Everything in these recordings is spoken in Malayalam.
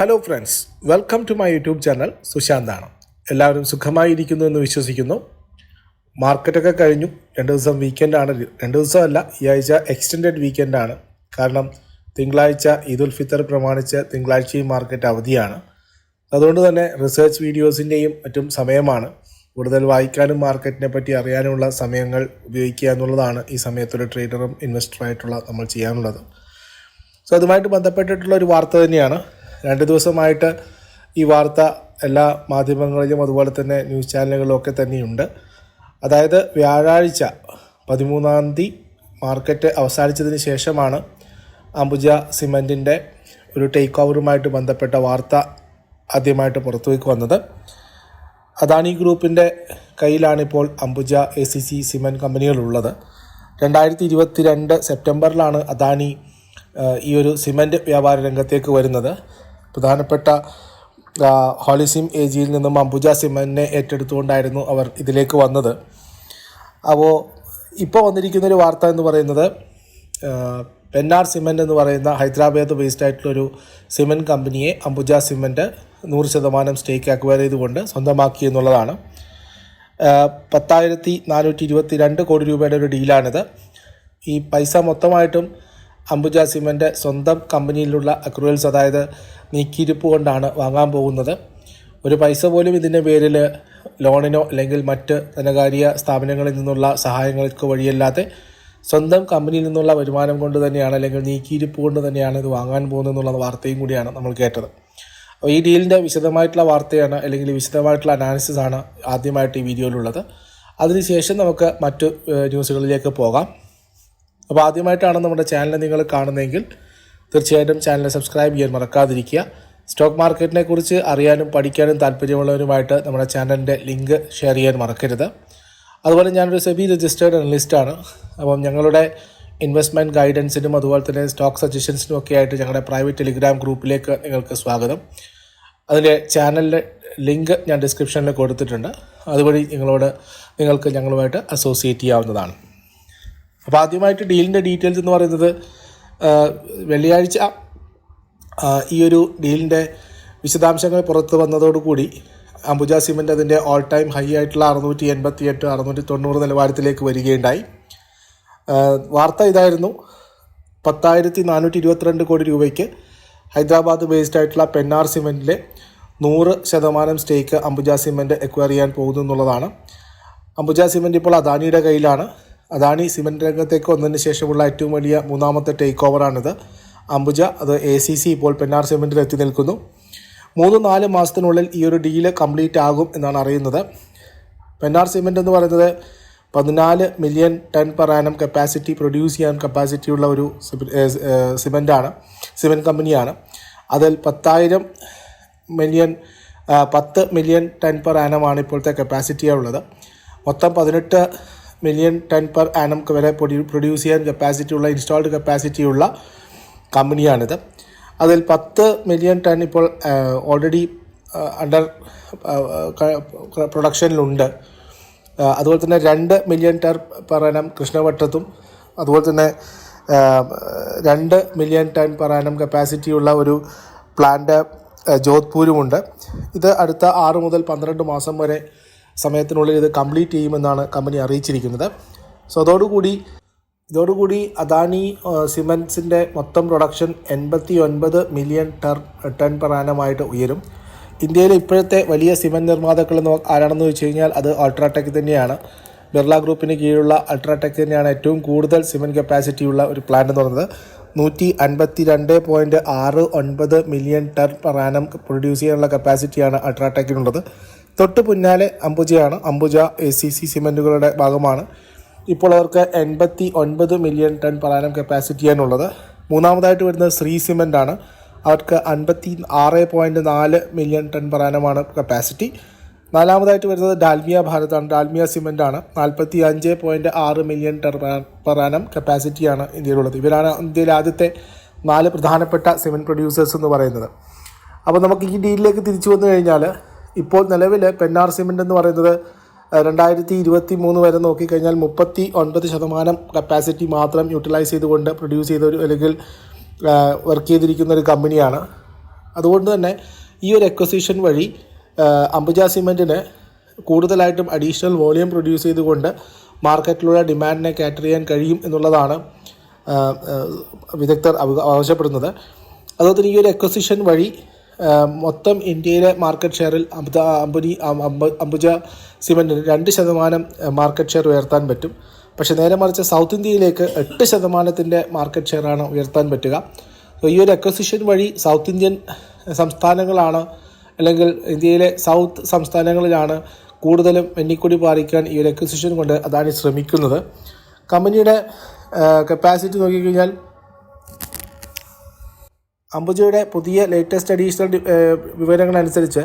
Hello friends welcome to my YouTube channel സുശാന്താണ് എല്ലാവരും സുഖമായിരിക്കുന്നു എന്ന് വിശ്വസിക്കുന്നു. മാർക്കറ്റൊക്കെ കഴിഞ്ഞു. രണ്ട് ദിവസം വീക്കെൻഡാണ് രണ്ട് ദിവസമല്ല ഈ ആഴ്ച എക്സ്റ്റെൻഡഡ് വീക്കെൻഡാണ് കാരണം തിങ്കളാഴ്ച ഈദ് ഫിത്തർ പ്രമാണിച്ച് തിങ്കളാഴ്ചയും മാർക്കറ്റ് അവധിയാണ്. അതുകൊണ്ട് തന്നെ റിസർച്ച് വീഡിയോസിന്റെയും മറ്റും സമയമാണ്. കൂടുതൽ വായിക്കാനും മാർക്കറ്റിനെ പറ്റി അറിയാനുമുള്ള സമയങ്ങൾ ഉപയോഗിക്കുക എന്നുള്ളതാണ് ഈ സമയത്തൊരു ട്രേഡറും ഇൻവെസ്റ്ററായിട്ടുള്ള നമ്മൾ ചെയ്യാനുള്ളത്. സോ അതുമായിട്ട് ബന്ധപ്പെട്ടിട്ടുള്ള ഒരു വാർത്ത തന്നെയാണ്. രണ്ട് ദിവസമായിട്ട് ഈ വാർത്ത എല്ലാ മാധ്യമങ്ങളിലും അതുപോലെ തന്നെ ന്യൂസ് ചാനലുകളിലും ഒക്കെ തന്നെയുണ്ട്. അതായത് വ്യാഴാഴ്ച പതിമൂന്നാം തീയതി മാർക്കറ്റ് അവസാനിച്ചതിന് ശേഷമാണ് അംബുജ സിമന്റിന്റെ ഒരു ടേക്ക് ഓവറുമായിട്ട് ബന്ധപ്പെട്ട വാർത്ത ആദ്യമായിട്ട് പുറത്തുവയ്ക്ക് വന്നത്. അദാനി ഗ്രൂപ്പിന്റെ കയ്യിലാണിപ്പോൾ Ambuja A C C cement കമ്പനികളുള്ളത്. രണ്ടായിരത്തി ഇരുപത്തി രണ്ട് സെപ്റ്റംബറിലാണ് അദാനി ഈ ഒരു സിമന്റ് വ്യാപാര രംഗത്തേക്ക് വരുന്നത്. പ്രധാനപ്പെട്ട ഹോളിസിം എ ജിയിൽ നിന്നും അംബുജ സിമനെ ഏറ്റെടുത്തുകൊണ്ടായിരുന്നു അവർ ഇതിലേക്ക് വന്നത്. അപ്പോൾ ഇപ്പോൾ വന്നിരിക്കുന്ന ഒരു വാർത്ത എന്ന് പറയുന്നത് എൻ പെന്നാർ സിമെന്റ് എന്ന് പറയുന്ന ഹൈദരാബാദ് ബേസ്ഡ് ആയിട്ടുള്ളൊരു സിമന്റ് കമ്പനിയെ അംബുജ സിമന്റ് നൂറ് ശതമാനം സ്റ്റേക്ക് അക്വയർ ചെയ്തുകൊണ്ട് സ്വന്തമാക്കി എന്നുള്ളതാണ്. പത്തായിരത്തി നാനൂറ്റി ഇരുപത്തി രണ്ട് കോടി രൂപയുടെ ഒരു ഡീലാണിത് ഈ പൈസ മൊത്തമായിട്ടും അംബുജ സിമന്റ് സ്വന്തം കമ്പനിയിലുള്ള അക്രൂവൽസ് അതായത് നീക്കിയിരിപ്പ് കൊണ്ടാണ് വാങ്ങാൻ പോകുന്നത്. ഒരു പൈസ പോലും ഇതിന്റെ പേരിൽ ലോണിനോ അല്ലെങ്കിൽ മറ്റ് ധനകാര്യ സ്ഥാപനങ്ങളിൽ നിന്നുള്ള സഹായങ്ങൾക്ക് വഴിയല്ലാതെ സ്വന്തം കമ്പനിയിൽ നിന്നുള്ള വരുമാനം കൊണ്ട് തന്നെയാണ് അല്ലെങ്കിൽ നീക്കിയിരിപ്പ് കൊണ്ട് തന്നെയാണ് ഇത് വാങ്ങാൻ പോകുന്നത് എന്നുള്ള വാർത്തയും കൂടിയാണ് നമ്മൾ കേട്ടത്. അപ്പോൾ ഈ ഡീലിന്റെ വിശദമായിട്ടുള്ള വാർത്തയാണ് അല്ലെങ്കിൽ വിശദമായിട്ടുള്ള അനാലിസിസ് ആണ് ആദ്യമായിട്ട് ഈ വീഡിയോയിലുള്ളത് അതിനുശേഷം നമുക്ക് മറ്റു ന്യൂസുകളിലേക്ക് പോകാം. അപ്പോൾ ആദ്യമായിട്ടാണ് നമ്മുടെ ചാനൽ നിങ്ങൾ കാണുന്നതെങ്കിൽ തീർച്ചയായിട്ടും ചാനൽ സബ്സ്ക്രൈബ് ചെയ്യാൻ മറക്കാതിരിക്കുക. സ്റ്റോക്ക് മാർക്കറ്റിനെ കുറിച്ച് അറിയാനും പഠിക്കാനും താല്പര്യമുള്ളവരുമായിട്ട് നമ്മുടെ ചാനലിന്റെ ലിങ്ക് ഷെയർ ചെയ്യാൻ മറക്കരുത്. അതുപോലെ ഞാനൊരു സെബി രജിസ്റ്റേർഡ് അനലിസ്റ്റാണ് അപ്പം ഞങ്ങളുടെ ഇൻവെസ്റ്റ്മെന്റ് ഗൈഡൻസിനും അതുപോലെ തന്നെ സ്റ്റോക്ക് സജഷൻസിനും ഒക്കെ ആയിട്ട് ഞങ്ങളുടെ പ്രൈവറ്റ് ടെലിഗ്രാം ഗ്രൂപ്പിലേക്ക് നിങ്ങൾക്ക് സ്വാഗതം. അതിന്റെ ചാനലിന്റെ ലിങ്ക് ഞാൻ ഡിസ്ക്രിപ്ഷനിൽ കൊടുത്തിട്ടുണ്ട്. അതുവഴി നിങ്ങളോട് നിങ്ങൾക്ക് ഞങ്ങളുമായിട്ട് അസോസിയേറ്റ് ചെയ്യാവുന്നതാണ്. അപ്പോൾ ആദ്യമായിട്ട് ഡീലിന്റെ ഡീറ്റെയിൽസ് എന്ന് പറയുന്നത് വെള്ളിയാഴ്ച ഈ ഒരു ഡീലിന്റെ വിശദാംശങ്ങൾ പുറത്ത് വന്നതോടുകൂടി അംബുജ സിമന്റ് അതിന്റെ ഓൾ ടൈം ഹൈ ആയിട്ടുള്ള അറുന്നൂറ്റി എൺപത്തി എട്ട് അറുന്നൂറ്റി തൊണ്ണൂറ് നിലവാരത്തിലേക്ക് വരികയുണ്ടായി. വാർത്ത ഇതായിരുന്നു പത്തായിരത്തി നാനൂറ്റി ഇരുപത്തിരണ്ട് കോടി രൂപയ്ക്ക് ഹൈദരാബാദ് ബേസ്ഡ് ആയിട്ടുള്ള പെന്നാർ സിമെന്റിലെ നൂറ് ശതമാനം സ്റ്റേക്ക് അംബുജ സിമെന്റ് എക്വയർ ചെയ്യാൻ പോകുന്നു എന്നുള്ളതാണ് അംബുജ സിമെന്റ് ഇപ്പോൾ അദാനിയുടെ കയ്യിലാണ്. അദാനി സിമെന്റ് രംഗത്തേക്ക് വന്നതിന് ശേഷമുള്ള ഏറ്റവും വലിയ മൂന്നാമത്തെ ടേക്ക് ഓവറാണിത് അംബുജ അത് എ സി സി ഇപ്പോൾ പെന്നാർ സിമെന്റിൽ എത്തി നിൽക്കുന്നു. മൂന്ന് നാല് മാസത്തിനുള്ളിൽ ഈ ഒരു ഡീൽ കംപ്ലീറ്റ് ആകും എന്നാണ് അറിയുന്നത്. പെന്നാർ സിമെന്റ് എന്ന് പറയുന്നത് പതിനാല് million ton per annum capacity produce ചെയ്യാൻ കപ്പാസിറ്റിയുള്ള ഒരു സിമെന്റാണ് സിമെന്റ് കമ്പനിയാണ് അതിൽ പത്തായിരം മില്യൺ പത്ത് മില്യൺ ടൺ പെർ ആനമാണ് ഇപ്പോഴത്തെ കപ്പാസിറ്റിയുള്ളത് മൊത്തം പതിനെട്ട് മില്യൺ ടൺ പെർ ആനം വരെ പ്രൊഡ്യൂ പ്രൊഡ്യൂസ് ചെയ്യാൻ കപ്പാസിറ്റിയുള്ള ഇൻസ്റ്റാൾഡ് കപ്പാസിറ്റിയുള്ള കമ്പനിയാണിത്. അതിൽ പത്ത് മില്യൺ ടൺ ഇപ്പോൾ ഓൾറെഡി അണ്ടർ പ്രൊഡക്ഷനിലുണ്ട് അതുപോലെ തന്നെ രണ്ട് മില്യൺ ടൺ പെർ ആനം കൃഷ്ണവട്ടത്തും അതുപോലെ തന്നെ രണ്ട് മില്യൺ ടൺ പെർ ആനം കപ്പാസിറ്റിയുള്ള ഒരു പ്ലാന്റ് ജോധ്പൂരുമുണ്ട്. ഇത് അടുത്ത ആറ് മുതൽ പന്ത്രണ്ട് മാസം വരെ സമയത്തിനുള്ളിൽ ഇത് കംപ്ലീറ്റ് ചെയ്യുമെന്നാണ് കമ്പനി അറിയിച്ചിരിക്കുന്നത്. സോ അതോടുകൂടി ഇതോടുകൂടി അദാനി സിമെൻസിന്റെ മൊത്തം പ്രൊഡക്ഷൻ എൺപത്തി ഒൻപത് മില്യൺ ടർ ടൺ പെർ ആനമായിട്ട് ഉയരും. ഇന്ത്യയിലെ ഇപ്പോഴത്തെ വലിയ സിമെന്റ് നിർമ്മാതാക്കൾ എന്ന് ആരാണെന്ന് വെച്ച് കഴിഞ്ഞാൽ അത് അൾട്രാടെക് തന്നെയാണ്. ബിർള ഗ്രൂപ്പിന് കീഴിലുള്ള അൾട്രാടെക് തന്നെയാണ് ഏറ്റവും കൂടുതൽ സിമെന്റ് കപ്പാസിറ്റി ഉള്ള ഒരു പ്ലാന്റ് എന്ന് പറയുന്നത്. നൂറ്റി അൻപത്തി രണ്ട് പോയിന്റ് ആറ് ഒൻപത് million ton per annum produce ചെയ്യാനുള്ള കപ്പാസിറ്റിയാണ് അൾട്രാടെക്കിനുള്ളത്. തൊട്ട് പിന്നാലെ അംബുജയാണ്. അംബുജ എ സി സി സിമെന്റുകളുടെ ഭാഗമാണ്. ഇപ്പോൾ അവർക്ക് എൺപത്തി ഒൻപത് മില്യൺ ടൺ പലാനം കപ്പാസിറ്റിയാണുള്ളത് മൂന്നാമതായിട്ട് വരുന്നത് ശ്രീ സിമെന്റ് ആണ് അവർക്ക് അൻപത്തി ആറ് പോയിന്റ് നാല് മില്യൺ ടൺ പലാനമാണ് കപ്പാസിറ്റി നാലാമതായിട്ട് വരുന്നത് ഡാൽമിയ ഭാരതാണ്. ഡാൽമിയ സിമെന്റ് ആണ് നാൽപ്പത്തി അഞ്ച് പോയിന്റ് ആറ് മില്യൺ ടൺ പറാനം കപ്പാസിറ്റിയാണ് ഇന്ത്യയിലുള്ളത്. ഇവരാണ് ഇന്ത്യയിലെ ആദ്യത്തെ നാല് പ്രധാനപ്പെട്ട സിമെന്റ് പ്രൊഡ്യൂസേഴ്സ് എന്ന് പറയുന്നത്. അപ്പോൾ നമുക്ക് ഈ ഡീലിലേക്ക് തിരിച്ചു വന്നു കഴിഞ്ഞാൽ ഇപ്പോൾ നിലവിൽ പെണ്ണാർ സിമെന്റ് എന്ന് പറയുന്നത് രണ്ടായിരത്തി ഇരുപത്തി മൂന്ന് വരെ നോക്കിക്കഴിഞ്ഞാൽ മുപ്പത്തി ഒൻപത് ശതമാനം കപ്പാസിറ്റി മാത്രം യൂട്ടിലൈസ് ചെയ്തുകൊണ്ട് പ്രൊഡ്യൂസ് ചെയ്ത ഒരു അല്ലെങ്കിൽ വർക്ക് ചെയ്തിരിക്കുന്ന ഒരു കമ്പനിയാണ്. അതുകൊണ്ട് തന്നെ ഈ ഒരു എക്വസിഷൻ വഴി അംബുജ സിമെന്റിന് കൂടുതലായിട്ടും അഡീഷണൽ വോളിയം പ്രൊഡ്യൂസ് ചെയ്തുകൊണ്ട് മാർക്കറ്റിലുള്ള ഡിമാൻഡിനെ കാറ്റർ ചെയ്യാൻ കഴിയും എന്നുള്ളതാണ് വിദഗ്ധർ അവകാശപ്പെടുന്നത്. അതുപോലെ തന്നെ ഈ ഒരു എക്വസിഷൻ വഴി മൊത്തം ഇന്ത്യയിലെ മാർക്കറ്റ് ഷെയറിൽ അബ്ദ അംബുനി അംബുജ സിമെന്റിന് രണ്ട് ശതമാനം മാർക്കറ്റ് ഷെയർ ഉയർത്താൻ പറ്റും. പക്ഷെ നേരെ മറിച്ച് സൗത്ത് ഇന്ത്യയിലേക്ക് എട്ട് ശതമാനത്തിന്റെ മാർക്കറ്റ് ഷെയറാണ് ഉയർത്താൻ പറ്റുക. ഈ ഒരു അക്വസിഷൻ വഴി സൗത്ത് ഇന്ത്യൻ സംസ്ഥാനങ്ങളാണ് അല്ലെങ്കിൽ ഇന്ത്യയിലെ സൗത്ത് സംസ്ഥാനങ്ങളിലാണ് കൂടുതലും വെന്നിക്കൊടി പാലിക്കാൻ ഈ ഒരു അക്വസിഷൻ കൊണ്ട് അതാണ് ശ്രമിക്കുന്നത്. കമ്പനിയുടെ കപ്പാസിറ്റി നോക്കിക്കഴിഞ്ഞാൽ അംബുജയുടെ പുതിയ ലേറ്റസ്റ്റ് അഡീഷണൽ വിവരങ്ങളനുസരിച്ച്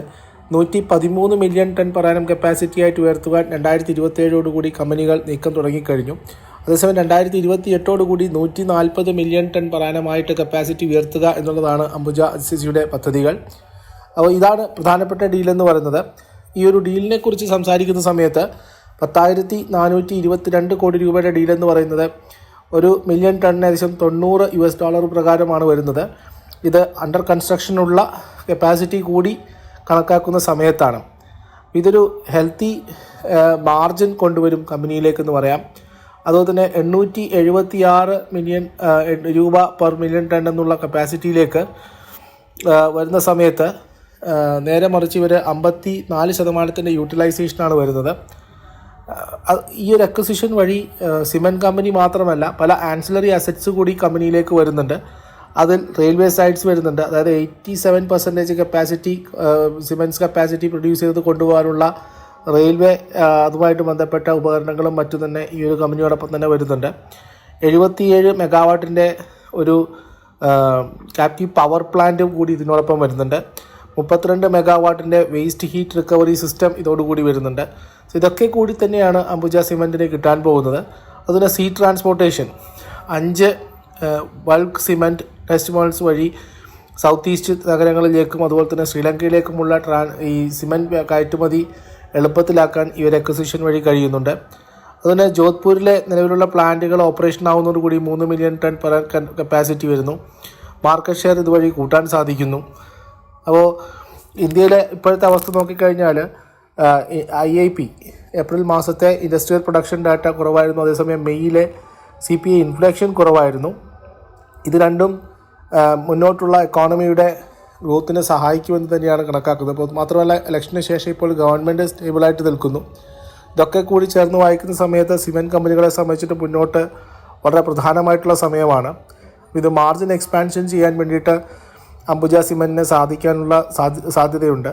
നൂറ്റി പതിമൂന്ന് മില്യൺ ടൺ പറയാനും കപ്പാസിറ്റി ആയിട്ട് ഉയർത്തുവാൻ രണ്ടായിരത്തി ഇരുപത്തേഴോടുകൂടി കമ്പനികൾ നീക്കം തുടങ്ങിക്കഴിഞ്ഞു. അതേസമയം രണ്ടായിരത്തി ഇരുപത്തി എട്ടോടുകൂടി നൂറ്റി നാൽപ്പത് മില്യൺ ടൺ പറയാനമായിട്ട് കപ്പാസിറ്റി ഉയർത്തുക എന്നുള്ളതാണ് അംബുജ സിസിയുടെ പദ്ധതികൾ. അപ്പോൾ ഇതാണ് പ്രധാനപ്പെട്ട ഡീലെന്ന് പറയുന്നത്. ഈ ഒരു ഡീലിനെ കുറിച്ച് സംസാരിക്കുന്ന സമയത്ത് പത്തായിരത്തി നാനൂറ്റി ഇരുപത്തിരണ്ട് കോടി രൂപയുടെ ഡീലെന്ന് പറയുന്നത് ഒരു മില്യൺ ടണ്ണിന് ഏകദേശം തൊണ്ണൂറ് യു എസ് ഡോളർ പ്രകാരമാണ് വരുന്നത്. ഇത് അണ്ടർ കൺസ്ട്രക്ഷനുള്ള കപ്പാസിറ്റി കൂടി കണക്കാക്കുന്ന സമയത്താണ്. ഇതൊരു ഹെൽത്തി മാർജിൻ കൊണ്ടുവരും കമ്പനിയിലേക്ക് എന്ന് പറയാം. അതുപോലെ തന്നെ എണ്ണൂറ്റി എഴുപത്തി ആറ് മില്യൺ രൂപ പെർ മില്യൺ ടൺ എന്നുള്ള കപ്പാസിറ്റിയിലേക്ക് വരുന്ന സമയത്ത് നേരെ മറിച്ച് ഇവർ അമ്പത്തി നാല് ശതമാനത്തിന്റെ യൂട്ടിലൈസേഷനാണ് വരുന്നത്. ഈ ഒരു അക്വസിഷൻ വഴി സിമെന്റ് കമ്പനി മാത്രമല്ല പല ആൻസിലറി അസറ്റ്സ് കൂടി കമ്പനിയിലേക്ക് വരുന്നുണ്ട്. അതിൽ റെയിൽവേ സൈഡ്സ് വരുന്നുണ്ട്. അതായത് eighty seven percentage capacity cements capacity produce ചെയ്ത് കൊണ്ടുപോകാനുള്ള റെയിൽവേ അതുമായിട്ട് ബന്ധപ്പെട്ട ഉപകരണങ്ങളും മറ്റു തന്നെ ഈ ഒരു കമ്പനിയോടൊപ്പം തന്നെ വരുന്നുണ്ട്. എഴുപത്തിയേഴ് മെഗാവാട്ടിന്റെ ഒരു ക്യാപ്റ്റീവ് പവർ പ്ലാന്റും കൂടി ഇതിനോടൊപ്പം വരുന്നുണ്ട്. മുപ്പത്തിരണ്ട് മെഗാവാട്ടിന്റെ വേസ്റ്റ് ഹീറ്റ് റിക്കവറി സിസ്റ്റം ഇതോടുകൂടി വരുന്നുണ്ട്. സോ ഇതൊക്കെ കൂടി തന്നെയാണ് അംബുജ സിമെന്റിന് കിട്ടാൻ പോകുന്നത്. അതുപോലെ സീ ട്രാൻസ്പോർട്ടേഷൻ അഞ്ച് ബൾക്ക് സിമെന്റ് ടെസ്റ്റ് മോൾസ് വഴി സൗത്ത് ഈസ്റ്റ് നഗരങ്ങളിലേക്കും അതുപോലെ തന്നെ ശ്രീലങ്കയിലേക്കുമുള്ള ട്രാ ഈ സിമെന്റ് കയറ്റുമതി എളുപ്പത്തിലാക്കാൻ ഈ ഒരു എക്വസിഷൻ വഴി കഴിയുന്നുണ്ട്. അതുപോലെ ജോധ്പൂരിലെ നിലവിലുള്ള പ്ലാന്റുകൾ ഓപ്പറേഷൻ ആവുന്നതോടുകൂടി മൂന്ന് മില്യൺ ടൺ പെർ കപ്പാസിറ്റി വരുന്നു. മാർക്കറ്റ് ഷെയർ ഇതുവഴി കൂട്ടാൻ സാധിക്കുന്നു. അപ്പോൾ ഇന്ത്യയിലെ ഇപ്പോഴത്തെ അവസ്ഥ നോക്കിക്കഴിഞ്ഞാൽ ഐ ഐ പി ഏപ്രിൽ മാസത്തെ ഇൻഡസ്ട്രിയൽ പ്രൊഡക്ഷൻ ഡാറ്റ കുറവായിരുന്നു. അതേസമയം മെയ്യിലെ സി പി ഐ ഇൻഫ്ലേഷൻ കുറവായിരുന്നു. ഇത് രണ്ടും മുന്നോട്ടുള്ള എക്കോണമിയുടെ ഗ്രോത്തിനെ സഹായിക്കുമെന്ന് തന്നെയാണ് കണക്കാക്കുന്നത്. അപ്പോൾ മാത്രമല്ല ഇലക്ഷന് ശേഷം ഇപ്പോൾ ഗവൺമെന്റ് സ്റ്റേബിളായിട്ട് നിൽക്കുന്നു. ഇതൊക്കെ കൂടി ചേർന്ന് വായിക്കുന്ന സമയത്ത് സിമെന്റ് കമ്പനികളെ സംബന്ധിച്ചിട്ട് മുന്നോട്ട് വളരെ പ്രധാനമായിട്ടുള്ള സമയമാണ്. ഇത് മാർജിൻ എക്സ്പാൻഷൻ ചെയ്യാൻ വേണ്ടിയിട്ട് അംബുജ സിമെന്റിന് സാധിക്കാനുള്ള സാധ്യ സാധ്യതയുണ്ട്.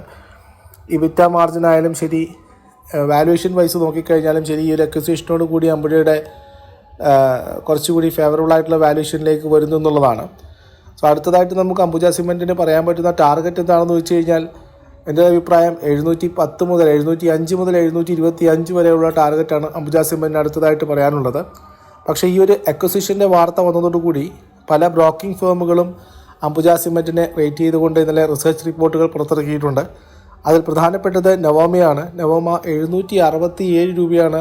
മാർജിൻ ആയാലും ശരി വാലുവേഷൻ വൈസ് നോക്കിക്കഴിഞ്ഞാലും ശരി ഈ ഒരു അക്വസിഷനോട് കൂടി അംബുജയുടെ കുറച്ചുകൂടി ഫേവറബിൾ ആയിട്ടുള്ള വാല്യുവേഷനിലേക്ക് വരുന്നു എന്നുള്ളതാണ്. സോ അടുത്തതായിട്ട് നമുക്ക് അംബുജ സിമെന്റിന് പറയാൻ പറ്റുന്ന ടാർഗറ്റ് എന്താണെന്ന് വെച്ച് കഴിഞ്ഞാൽ എന്റെ അഭിപ്രായം എഴുന്നൂറ്റി പത്ത് മുതൽ എഴുന്നൂറ്റി അഞ്ച് മുതൽ എഴുന്നൂറ്റി ഇരുപത്തി അഞ്ച് വരെയുള്ള ടാർഗറ്റാണ് അംബുജ സിമെന്റിന് അടുത്തതായിട്ട് പറയാനുള്ളത്. പക്ഷേ ഈ ഒരു അക്വസിഷന്റെ വാർത്ത വന്നതോടുകൂടി പല ബ്രോക്കിംഗ് ഫേമുകളും അംബുജ സിമെന്റിനെ റേറ്റ് ചെയ്തുകൊണ്ട് ഇന്നലെ റിസർച്ച് റിപ്പോർട്ടുകൾ പുറത്തിറക്കിയിട്ടുണ്ട്. അതിൽ പ്രധാനപ്പെട്ടത് നവോമയാണ്. നവോമ എഴുന്നൂറ്റി അറുപത്തി ഏഴ് രൂപയാണ്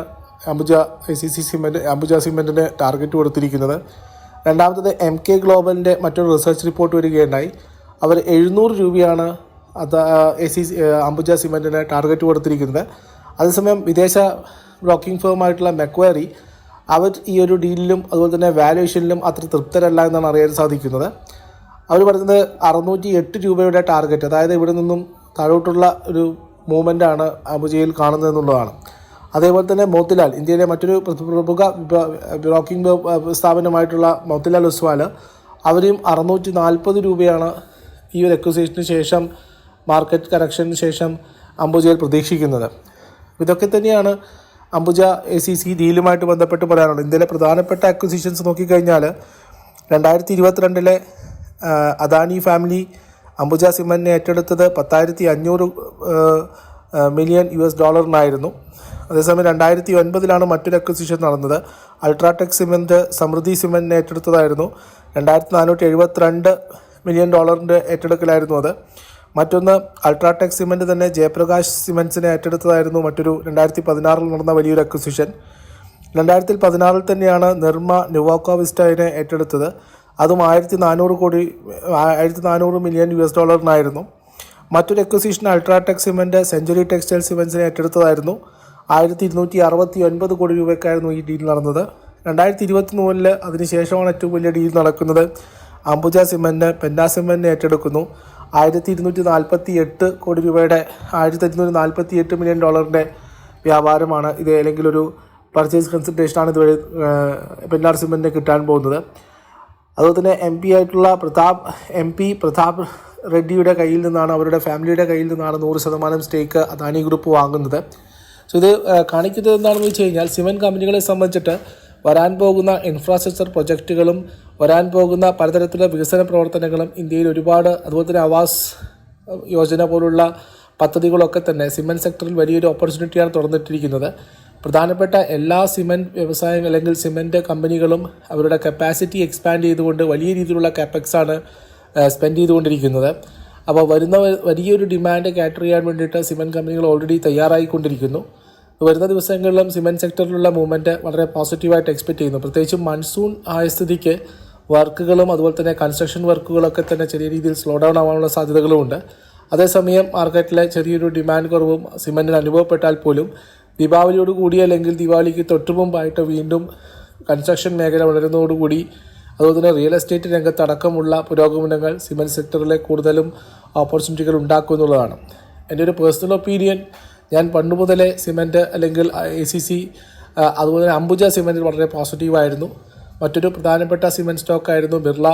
Ambuja I C C cement Ambuja സിമെന്റിന് target കൊടുത്തിരിക്കുന്നത്. രണ്ടാമത്തത് എം കെ ഗ്ലോബലിന്റെ മറ്റൊരു റിസർച്ച് റിപ്പോർട്ട് വരികയുണ്ടായി. അവർ എഴുന്നൂറ് രൂപയാണ് അത് എ സി അംബുജ സിമെന്റിന് ടാർഗറ്റ് കൊടുത്തിരിക്കുന്നത്. അതേസമയം വിദേശ ബ്രോക്കിംഗ് ഫേമായിട്ടുള്ള മെക്വയറി അവർ ഈ ഒരു ഡീലിലും അതുപോലെ തന്നെ വാല്യുവേഷനിലും അത്ര തൃപ്തരല്ല എന്നാണ് അറിയാൻ സാധിക്കുന്നത്. അവർ പറയുന്നത് അറുന്നൂറ്റി എട്ട് രൂപയുടെ ടാർഗറ്റ് അതായത് ഇവിടെ നിന്നും താഴോട്ടുള്ള ഒരു മൂവ്മെന്റാണ് അബുജയിൽ കാണുന്നത് എന്നുള്ളതാണ്. അതേപോലെ തന്നെ മോത്തിലാൽ ഇന്ത്യയിലെ മറ്റൊരു പ്രമുഖ ബ്രോക്കിംഗ് സ്ഥാപനമായിട്ടുള്ള മോത്തിലാൽ ഒസ്വാൽ അവരെയും അറുന്നൂറ്റി നാൽപ്പത് രൂപയാണ് ഈ ഒരു അക്വസേഷന് ശേഷം മാർക്കറ്റ് കറക്ഷന് ശേഷം അംബുജയിൽ പ്രതീക്ഷിക്കുന്നത്. ഇതൊക്കെ തന്നെയാണ് അംബുജ എ സി സി ഡീലുമായിട്ട് ബന്ധപ്പെട്ട് പറയാനുള്ളത്. ഇന്ത്യയിലെ പ്രധാനപ്പെട്ട അക്വിസിഷൻസ് നോക്കിക്കഴിഞ്ഞാൽ രണ്ടായിരത്തി ഇരുപത്തിരണ്ടിലെ അദാനി ഫാമിലി അംബുജ സിമന്റിനെ ഏറ്റെടുത്തത് പത്തായിരത്തി അഞ്ഞൂറ് മില്യൺ യു എസ് ഡോളറിനായിരുന്നു അതേസമയം രണ്ടായിരത്തി ഒൻപതിലാണ് മറ്റൊരു അക്വസിഷൻ നടന്നത്. അൾട്രാടെക് സിമെന്റ് സമൃദ്ധി സിമെന്റിനെ ഏറ്റെടുത്തതായിരുന്നു. രണ്ടായിരത്തി നാനൂറ്റി എഴുപത്തിരണ്ട് മില്യൺ ഡോളറിന്റെ ഏറ്റെടുക്കലായിരുന്നു അത്. മറ്റൊന്ന് അൾട്രാടെക് സിമെന്റ് തന്നെ ജയപ്രകാശ് സിമെൻസിനെ ഏറ്റെടുത്തതായിരുന്നു. മറ്റൊരു രണ്ടായിരത്തി പതിനാറിൽ നടന്ന വലിയൊരു അക്വസിഷൻ രണ്ടായിരത്തി പതിനാറിൽ തന്നെയാണ് നിർമ്മ നുവാക്കോ ഏറ്റെടുത്തത്. അതും ആയിരത്തി നാനൂറ് കോടി ആയിരത്തി നാനൂറ് മില്യൺ യു എസ് ഡോളറിനായിരുന്നു മറ്റൊരു acquisition UltraTech cement Century Textile സിമെൻസിനെ ഏറ്റെടുത്തതായിരുന്നു. ആയിരത്തി ഇരുന്നൂറ്റി അറുപത്തി ഒൻപത് കോടി രൂപയ്ക്കായിരുന്നു ഈ ഡീൽ നടന്നത്. രണ്ടായിരത്തി ഇരുപത്തി മൂന്നിൽ അതിനുശേഷമാണ് ഏറ്റവും വലിയ ഡീൽ നടക്കുന്നത്. അംബുജ സിമെന്റ് പെന്ന സിമെന്റിനെ ഏറ്റെടുക്കുന്നു. ആയിരത്തി ഇരുന്നൂറ്റി നാൽപ്പത്തി എട്ട് കോടി രൂപയുടെ ആയിരത്തി ഇരുന്നൂറ്റി നാൽപ്പത്തി എട്ട് മില്യൺ ഡോളറിന്റെ വ്യാപാരമാണ് ഇത് അല്ലെങ്കിൽ ഒരു പർച്ചേസ് കൺസിഡറേഷനാണ് ഇതുവരെ പെന്നാർ സിമെന്റിന് കിട്ടാൻ പോകുന്നത്. അതുപോലെ തന്നെ എം പി ആയിട്ടുള്ള പ്രതാപ് എം പി പ്രതാപ് റെഡ്ഡിയുടെ കയ്യിൽ നിന്നാണ് അവരുടെ ഫാമിലിയുടെ കയ്യിൽ നിന്നാണ് നൂറ് ശതമാനം സ്റ്റേക്ക് അദാനി ഗ്രൂപ്പ് വാങ്ങുന്നത്. സോ ഇത് കാണിക്കുന്നത് എന്താണെന്ന് വെച്ച് കഴിഞ്ഞാൽ സിമെന്റ് കമ്പനികളെ സംബന്ധിച്ചിട്ട് വരാൻ പോകുന്ന ഇൻഫ്രാസ്ട്രക്ചർ പ്രൊജക്റ്റുകളും വരാൻ പോകുന്ന പലതരത്തിലുള്ള വികസന പ്രവർത്തനങ്ങളും ഇന്ത്യയിൽ ഒരുപാട് അതുപോലെ തന്നെ ആവാസ് യോജന പോലുള്ള പദ്ധതികളൊക്കെ തന്നെ സിമെന്റ് സെക്ടറിൽ വലിയൊരു ഓപ്പർച്യൂണിറ്റിയാണ് തുറന്നിട്ടിരിക്കുന്നത്. പ്രധാനപ്പെട്ട എല്ലാ സിമെന്റ് വ്യവസായം അല്ലെങ്കിൽ സിമെന്റ് കമ്പനികളും അവരുടെ കപ്പാസിറ്റി എക്സ്പാൻഡ് ചെയ്തുകൊണ്ട് വലിയ രീതിയിലുള്ള കാപ്പക്സാണ് സ്പെൻഡ് ചെയ്തുകൊണ്ടിരിക്കുന്നത്. അപ്പോൾ വരുന്ന വലിയൊരു ഡിമാൻഡ് കാറ്റർ ചെയ്യാൻ വേണ്ടിയിട്ട് സിമെന്റ് കമ്പനികൾ ഓൾറെഡി തയ്യാറായിക്കൊണ്ടിരിക്കുന്നു. വരുന്ന ദിവസങ്ങളിലും സിമെന്റ് സെക്ടറിലുള്ള മൂവ്മെന്റ് വളരെ പോസിറ്റീവായിട്ട് എക്സ്പെക്റ്റ് ചെയ്യുന്നു. പ്രത്യേകിച്ച് മൺസൂൺ ആയ സ്ഥിതിക്ക് വർക്കുകളും അതുപോലെ തന്നെ കൺസ്ട്രക്ഷൻ വർക്കുകളൊക്കെ തന്നെ ചെറിയ രീതിയിൽ സ്ലോ ഡൗൺ ആവാനുള്ള സാധ്യതകളുമുണ്ട് അതേസമയം മാർക്കറ്റിലെ ചെറിയൊരു ഡിമാൻഡ് കുറവും സിമെന്റിന് അനുഭവപ്പെട്ടാൽ പോലും ദീപാവലിയോട് കൂടി അല്ലെങ്കിൽ ദീപാവലിക്ക് തൊട്ടുമുമ്പായിട്ട് വീണ്ടും കൺസ്ട്രക്ഷൻ മേഖല വളരുന്നതോടുകൂടി അതുപോലെ റിയൽ എസ്റ്റേറ്റ് രംഗത്ത് അടക്കമുള്ള പുരോഗമനങ്ങൾ സിമെന്റ് സെക്ടറിലെ കൂടുതലും ഓപ്പർച്യൂണിറ്റികൾ ഉണ്ടാക്കും എന്നുള്ളതാണ്. എന്റെ ഒരു പേഴ്സണൽ ഒപ്പീനിയൻ ഞാൻ പണ്ട് മുതലേ സിമെന്റ് അല്ലെങ്കിൽ എ സി സി അതുപോലെ തന്നെ അംബുജ സിമെന്റിൽ വളരെ പോസിറ്റീവായിരുന്നു മറ്റൊരു പ്രധാനപ്പെട്ട സിമെന്റ് സ്റ്റോക്കായിരുന്നു ബിർള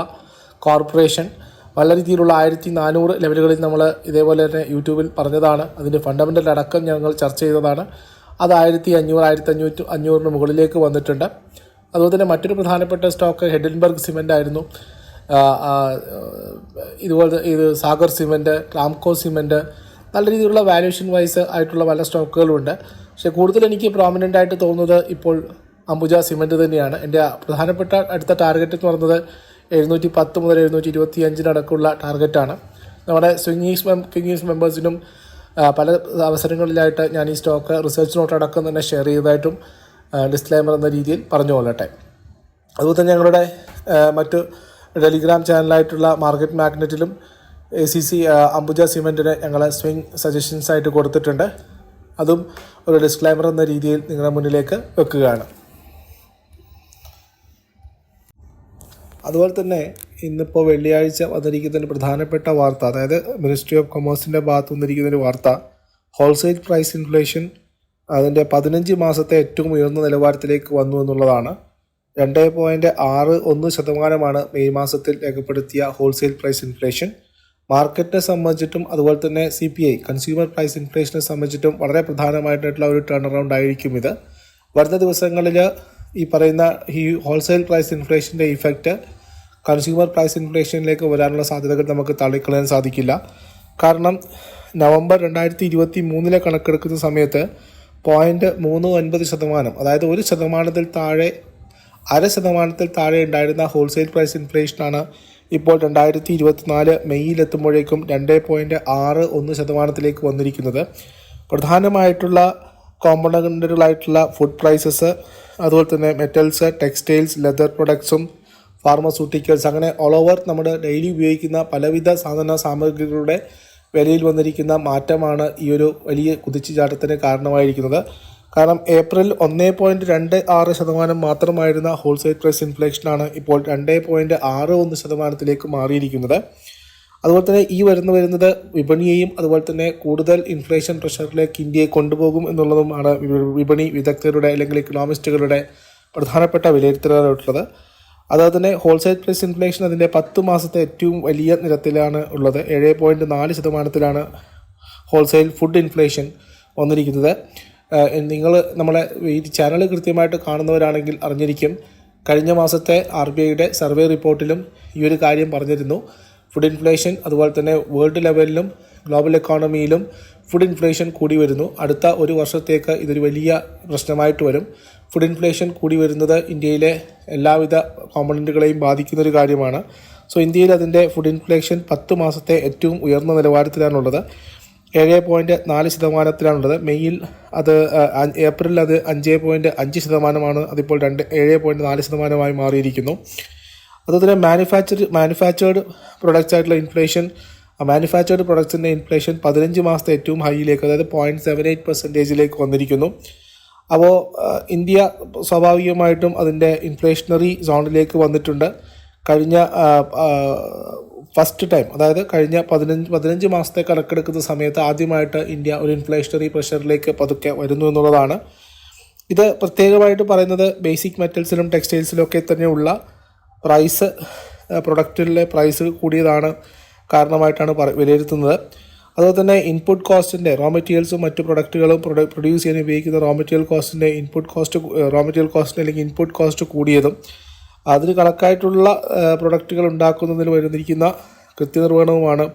കോർപ്പറേഷൻ പല രീതിയിലുള്ള ആയിരത്തി നാനൂറ് ലെവലുകളിൽ നമ്മൾ ഇതേപോലെ തന്നെ യൂട്യൂബിൽ പറഞ്ഞതാണ്. അതിന്റെ ഫണ്ടമെന്റൽ അടക്കം ഞങ്ങൾ ചർച്ച ചെയ്തതാണ്. അത് ആയിരത്തി അഞ്ഞൂറ് ആയിരത്തി അഞ്ഞൂറ്റി അഞ്ഞൂറിന് മുകളിലേക്ക് വന്നിട്ടുണ്ട്. അതുപോലെ തന്നെ മറ്റൊരു പ്രധാനപ്പെട്ട സ്റ്റോക്ക് ഹെഡൻബർഗ് സിമെന്റ് ആയിരുന്നു. ഇതുപോലെ ഇത് സാഗർ സിമെന്റ് ക്ലാംകോ സിമെന്റ് നല്ല രീതിയിലുള്ള വാല്യൂഷൻ വൈസ് ആയിട്ടുള്ള പല സ്റ്റോക്കുകളുണ്ട് പക്ഷേ കൂടുതൽ എനിക്ക് പ്രോമിനന്റ് ആയിട്ട് തോന്നുന്നത് ഇപ്പോൾ അംബുജ സിമെന്റ് തന്നെയാണ്. എന്റെ പ്രധാനപ്പെട്ട അടുത്ത ടാർഗറ്റ് എന്ന് പറയുന്നത് എഴുന്നൂറ്റി പത്ത് മുതൽ എഴുന്നൂറ്റി ഇരുപത്തി അഞ്ചിനടക്കമുള്ള ടാർഗറ്റാണ് നമ്മുടെ സ്വിങ്ങീസ് മെം കിങ്ങീസ് മെമ്പേഴ്സിനും പല അവസരങ്ങളിലായിട്ട് ഞാൻ ഈ സ്റ്റോക്ക് റിസർച്ച് നോട്ട് അടക്കം തന്നെ ഷെയർ ചെയ്തതായിട്ടും ഡിസ്ക്ലൈമർ എന്ന രീതിയിൽ പറഞ്ഞു കൊള്ളട്ടെ അതുപോലെ തന്നെ ഞങ്ങളുടെ മറ്റു ടെലിഗ്രാം ചാനലായിട്ടുള്ള മാർക്കറ്റ് മാഗ്നറ്റിലും എ സി സി അംബുജ സിമെന്റിന് ഞങ്ങൾ സ്വിംഗ് സജഷൻസ് ആയിട്ട് കൊടുത്തിട്ടുണ്ട്. അതും ഒരു ഡിസ്ക്ലൈമർ എന്ന രീതിയിൽ നിങ്ങളുടെ മുന്നിലേക്ക് വെക്കുകയാണ്. അതുപോലെ തന്നെ ഇന്നിപ്പോൾ വെള്ളിയാഴ്ച വന്നിരിക്കുന്ന ഒരു പ്രധാനപ്പെട്ട വാർത്ത അതായത് മിനിസ്ട്രി ഓഫ് കൊമേഴ്സിന്റെ ഭാഗത്ത് വന്നിരിക്കുന്ന ഒരു വാർത്ത ഹോൾസെയിൽ പ്രൈസ് ഇൻഫ്ലേഷൻ അതിന്റെ പതിനഞ്ച് മാസത്തെ ഏറ്റവും ഉയർന്ന നിലവാരത്തിലേക്ക് വന്നു എന്നുള്ളതാണ്. രണ്ട് പോയിന്റ് ആറ് ഒന്ന് ശതമാനമാണ് മെയ് മാസത്തിൽ രേഖപ്പെടുത്തിയ ഹോൾസെയിൽ പ്രൈസ് ഇൻഫ്ലേഷൻ മാർക്കറ്റിനെ സംബന്ധിച്ചിട്ടും അതുപോലെ തന്നെ C P I consumer price ഇൻഫ്ലേഷനെ സംബന്ധിച്ചിട്ടും വളരെ പ്രധാനമായിട്ടുള്ള ഒരു ടേൺ അറൗണ്ട് ആയിരിക്കും ഇത്. വരുന്ന ദിവസങ്ങളിൽ ഈ പറയുന്ന ഈ ഹോൾസെയിൽ പ്രൈസ് ഇൻഫ്ലേഷന്റെ ഇഫക്റ്റ് കൺസ്യൂമർ പ്രൈസ് ഇൻഫ്ലേഷനിലേക്ക് വരാനുള്ള സാധ്യതകൾ നമുക്ക് തള്ളിക്കളയാൻ സാധിക്കില്ല. കാരണം നവംബർ രണ്ടായിരത്തി ഇരുപത്തി മൂന്നിലെ കണക്കെടുക്കുന്ന സമയത്ത് പോയിന്റ് മൂന്ന് ഒൻപത് ശതമാനം. അതായത് ഒരു ശതമാനത്തിൽ താഴെ അര ശതമാനത്തിൽ താഴെ ഉണ്ടായിരുന്ന ഹോൾസെയിൽ പ്രൈസ് ഇൻഫ്ലേഷനാണ് ഇപ്പോൾ രണ്ടായിരത്തി ഇരുപത്തിനാല് മെയ്യിലെത്തുമ്പോഴേക്കും രണ്ട് പോയിന്റ് ആറ് ഒന്ന് ശതമാനത്തിലേക്ക് വന്നിരിക്കുന്നത്. പ്രധാനമായിട്ടുള്ള കോമ്പണന്റുകളായിട്ടുള്ള ഫുഡ് പ്രൈസസ് അതുപോലെ തന്നെ മെറ്റൽസ് ടെക്സ്റ്റൈൽസ് ലെതർ പ്രൊഡക്ട്സും ഫാർമസ്യൂട്ടിക്കൽസ് അങ്ങനെ ഓൾ ഓവർ നമ്മുടെ ഡെയിലി ഉപയോഗിക്കുന്ന പലവിധ സാധന സാമഗ്രികളുടെ വിലയിൽ വന്നിരിക്കുന്ന മാറ്റമാണ് ഈ ഒരു വലിയ കുതിച്ചുചാട്ടത്തിന് കാരണമായിരിക്കുന്നത്. കാരണം ഏപ്രിൽ ഒന്നേ പോയിന്റ് രണ്ട് ആറ് ശതമാനം മാത്രമായിരുന്ന ഹോൾസെയിൽ പ്രൈസ് ഇൻഫ്ലേഷനാണ് ഇപ്പോൾ രണ്ട് പോയിന്റ് ആറ് ഒന്ന് ശതമാനത്തിലേക്ക് മാറിയിരിക്കുന്നത്. അതുപോലെ തന്നെ ഈ വരുന്ന വരുന്നത് വിപണിയെയും അതുപോലെ തന്നെ കൂടുതൽ ഇൻഫ്ലേഷൻ പ്രഷറിലേക്ക് ഇന്ത്യയെ കൊണ്ടുപോകും എന്നുള്ളതുമാണ് വിപണി വിദഗ്ധരുടെ അല്ലെങ്കിൽ ഇക്കണോമിസ്റ്റുകളുടെ പ്രധാനപ്പെട്ട വിലയിരുത്തലായിട്ടുള്ളത്. അതുപോലെ തന്നെ ഹോൾസെയിൽ പ്രൈസ് ഇൻഫ്ലേഷൻ അതിന്റെ പത്ത് മാസത്തെ ഏറ്റവും വലിയ നിരത്തിലാണ് ഉള്ളത്. ഏഴ് പോയിന്റ് നാല് ശതമാനത്തിലാണ് ഹോൾസെയിൽ ഫുഡ് ഇൻഫ്ലേഷൻ വന്നിരിക്കുന്നത്. നിങ്ങൾ നമ്മളെ ഈ ചാനൽ കൃത്യമായിട്ട് കാണുന്നവരാണെങ്കിൽ അറിഞ്ഞിരിക്കും. കഴിഞ്ഞ മാസത്തെ ആർ ബി ഐയുടെ സർവേ റിപ്പോർട്ടിലും ഈ ഒരു കാര്യം പറഞ്ഞിരുന്നു. ഫുഡ് ഇൻഫ്ലേഷൻ അതുപോലെ തന്നെ വേൾഡ് ലെവലിലും ഗ്ലോബൽ എക്കോണമിയിലും ഫുഡ് ഇൻഫ്ലേഷൻ കൂടി വരുന്നു. അടുത്ത ഒരു വർഷത്തേക്ക് ഇതൊരു വലിയ പ്രശ്നമായിട്ട് വരും. ഫുഡ് ഇൻഫ്ലേഷൻ കൂടി വരുന്നത് ഇന്ത്യയിലെ എല്ലാവിധ കോമ്പണന്റുകളെയും ബാധിക്കുന്ന ഒരു കാര്യമാണ്. സോ ഇന്ത്യയിൽ അതിന്റെ ഫുഡ് ഇൻഫ്ലേഷൻ പത്ത് മാസത്തെ ഏറ്റവും ഉയർന്ന നിലവാരത്തിലാണുള്ളത്. ഏഴ് പോയിന്റ് നാല് ശതമാനത്തിലാണുള്ളത്. മെയ്യിൽ അത് ഏപ്രിലിൽ അത് അഞ്ച് പോയിന്റ് അഞ്ച് ശതമാനമാണ്. അതിപ്പോൾ രണ്ട് ഏഴ് പോയിന്റ് നാല് ശതമാനമായി മാറിയിരിക്കുന്നു. അതുപോലെ മാനുഫാക്ചർ മാനുഫാക്ചേർഡ് പ്രൊഡക്ട്സ് ആയിട്ടുള്ള ഇൻഫ്ലേഷൻ മാനുഫാക്ചേർഡ് പ്രൊഡക്ട്സിന്റെ ഇൻഫ്ലേഷൻ പതിനഞ്ച് മാസത്തെ ഏറ്റവും ഹൈയിലേക്ക് അതായത് പോയിന്റ് സെവൻ എയ്റ്റ് പെർസെന്റേജിലേക്ക് വന്നിരിക്കുന്നു. അപ്പോൾ ഇന്ത്യ സ്വാഭാവികമായിട്ടും അതിന്റെ ഇൻഫ്ലേഷണറി സോണിലേക്ക് വന്നിട്ടുണ്ട്. കഴിഞ്ഞ ഫസ്റ്റ് ടൈം അതായത് കഴിഞ്ഞ പതിനഞ്ച് പതിനഞ്ച് മാസത്തെ കണക്കെടുക്കുന്ന സമയത്ത് ആദ്യമായിട്ട് ഇന്ത്യ ഒരു ഇൻഫ്ലേഷണറി പ്രഷറിലേക്ക് പതുക്കെ വരുന്നു എന്നുള്ളതാണ്. ഇത് പ്രത്യേകമായിട്ട് പറയുന്നത് ബേസിക് മെറ്റൽസിലും ടെക്സ്റ്റൈൽസിലും ഒക്കെ തന്നെയുള്ള പ്രൈസ് പ്രൊഡക്റ്റിലെ പ്രൈസ് കൂടിയതാണ് കാരണമായിട്ടാണ് വിലയിരുത്തുന്നത്. അതുപോലെ തന്നെ ഇൻപുട്ട് കോസ്റ്റിന്റെ റോ മെറ്റീരിയൽസും മറ്റ് പ്രൊഡക്റ്റുകളും പ്രൊഡ്യൂസ് ചെയ്യാൻ ഉപയോഗിക്കുന്ന റോ മെറ്റീരിയൽ കോസ്റ്റിന്റെ ഇൻപുട്ട് കോസ്റ്റ് റോ മെറ്റീരിയൽ കോസ്റ്റിന്റെ അല്ലെങ്കിൽ ഇൻപുട്ട് കോസ്റ്റ് കൂടിയതും അതിന് കണക്കായിട്ടുള്ള പ്രൊഡക്റ്റുകൾ ഉണ്ടാക്കുന്നതിന് വരുന്നിരിക്കുന്ന കൃത്യനിർവഹണവുമാണ്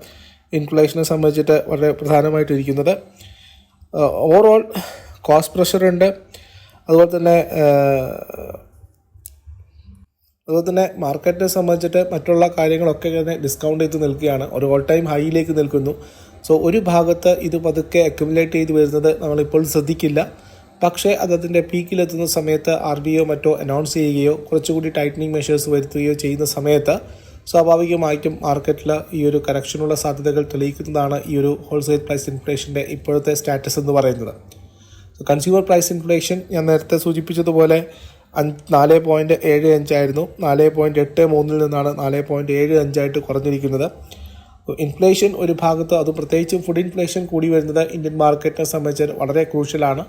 ഇൻഫ്ലേഷനെ സംബന്ധിച്ചിട്ട് വളരെ പ്രധാനമായിട്ടിരിക്കുന്നത്. ഓവറോൾ കോസ്റ്റ് പ്രഷറുണ്ട് അതുപോലെ തന്നെ അതുപോലെ തന്നെ മാർക്കറ്റിനെ സംബന്ധിച്ചിട്ട് മറ്റുള്ള കാര്യങ്ങളൊക്കെ തന്നെ ഡിസ്കൗണ്ട് ചെയ്ത് നിൽക്കുകയാണ്. ഒരു ഓൾ ടൈം ഹൈയിലേക്ക് നിൽക്കുന്നു. സോ ഒരു ഭാഗത്ത് ഇത് പതുക്കെ അക്യുമുലേറ്റ് ചെയ്ത് വരുന്നത് നമ്മളിപ്പോൾ ശ്രദ്ധിക്കില്ല. പക്ഷേ അത് അതിന്റെ പീക്കിലെത്തുന്ന സമയത്ത് ആർ ബി ഒ മറ്റോ അനൗൺസ് ചെയ്യുകയോ കുറച്ചുകൂടി ടൈറ്റനിങ് മെഷേഴ്സ് വരുത്തുകയോ ചെയ്യുന്ന സമയത്ത് സ്വാഭാവികമായിട്ടും മാർക്കറ്റിൽ ഈ ഒരു കറക്ഷനുള്ള സാധ്യതകൾ തെളിയിക്കുന്നതാണ് ഈ ഒരു ഹോൾസെയിൽ പ്രൈസ് ഇൻഫ്ലേഷന്റെ ഇപ്പോഴത്തെ സ്റ്റാറ്റസ് എന്ന് പറയുന്നത്. കൺസ്യൂമർ പ്രൈസ് ഇൻഫ്ലേഷൻ ഞാൻ നേരത്തെ സൂചിപ്പിച്ചതുപോലെ നാല് പോയിന്റ് ഏഴ് അഞ്ചായിരുന്നു. നാല് പോയിന്റ് എട്ട് മൂന്നിൽ നിന്നാണ് നാല് പോയിന്റ് ഏഴ് അഞ്ചായിട്ട് കുറഞ്ഞിരിക്കുന്നത്. ഇൻഫ്ലേഷൻ ഒരു ഭാഗത്ത് അത് പ്രത്യേകിച്ച് ഫുഡ് ഇൻഫ്ലേഷൻ കൂടി വരുന്നത് ഇന്ത്യൻ മാർക്കറ്റിനെ സംബന്ധിച്ച് വളരെ ക്രൂഷ്യലാണ്.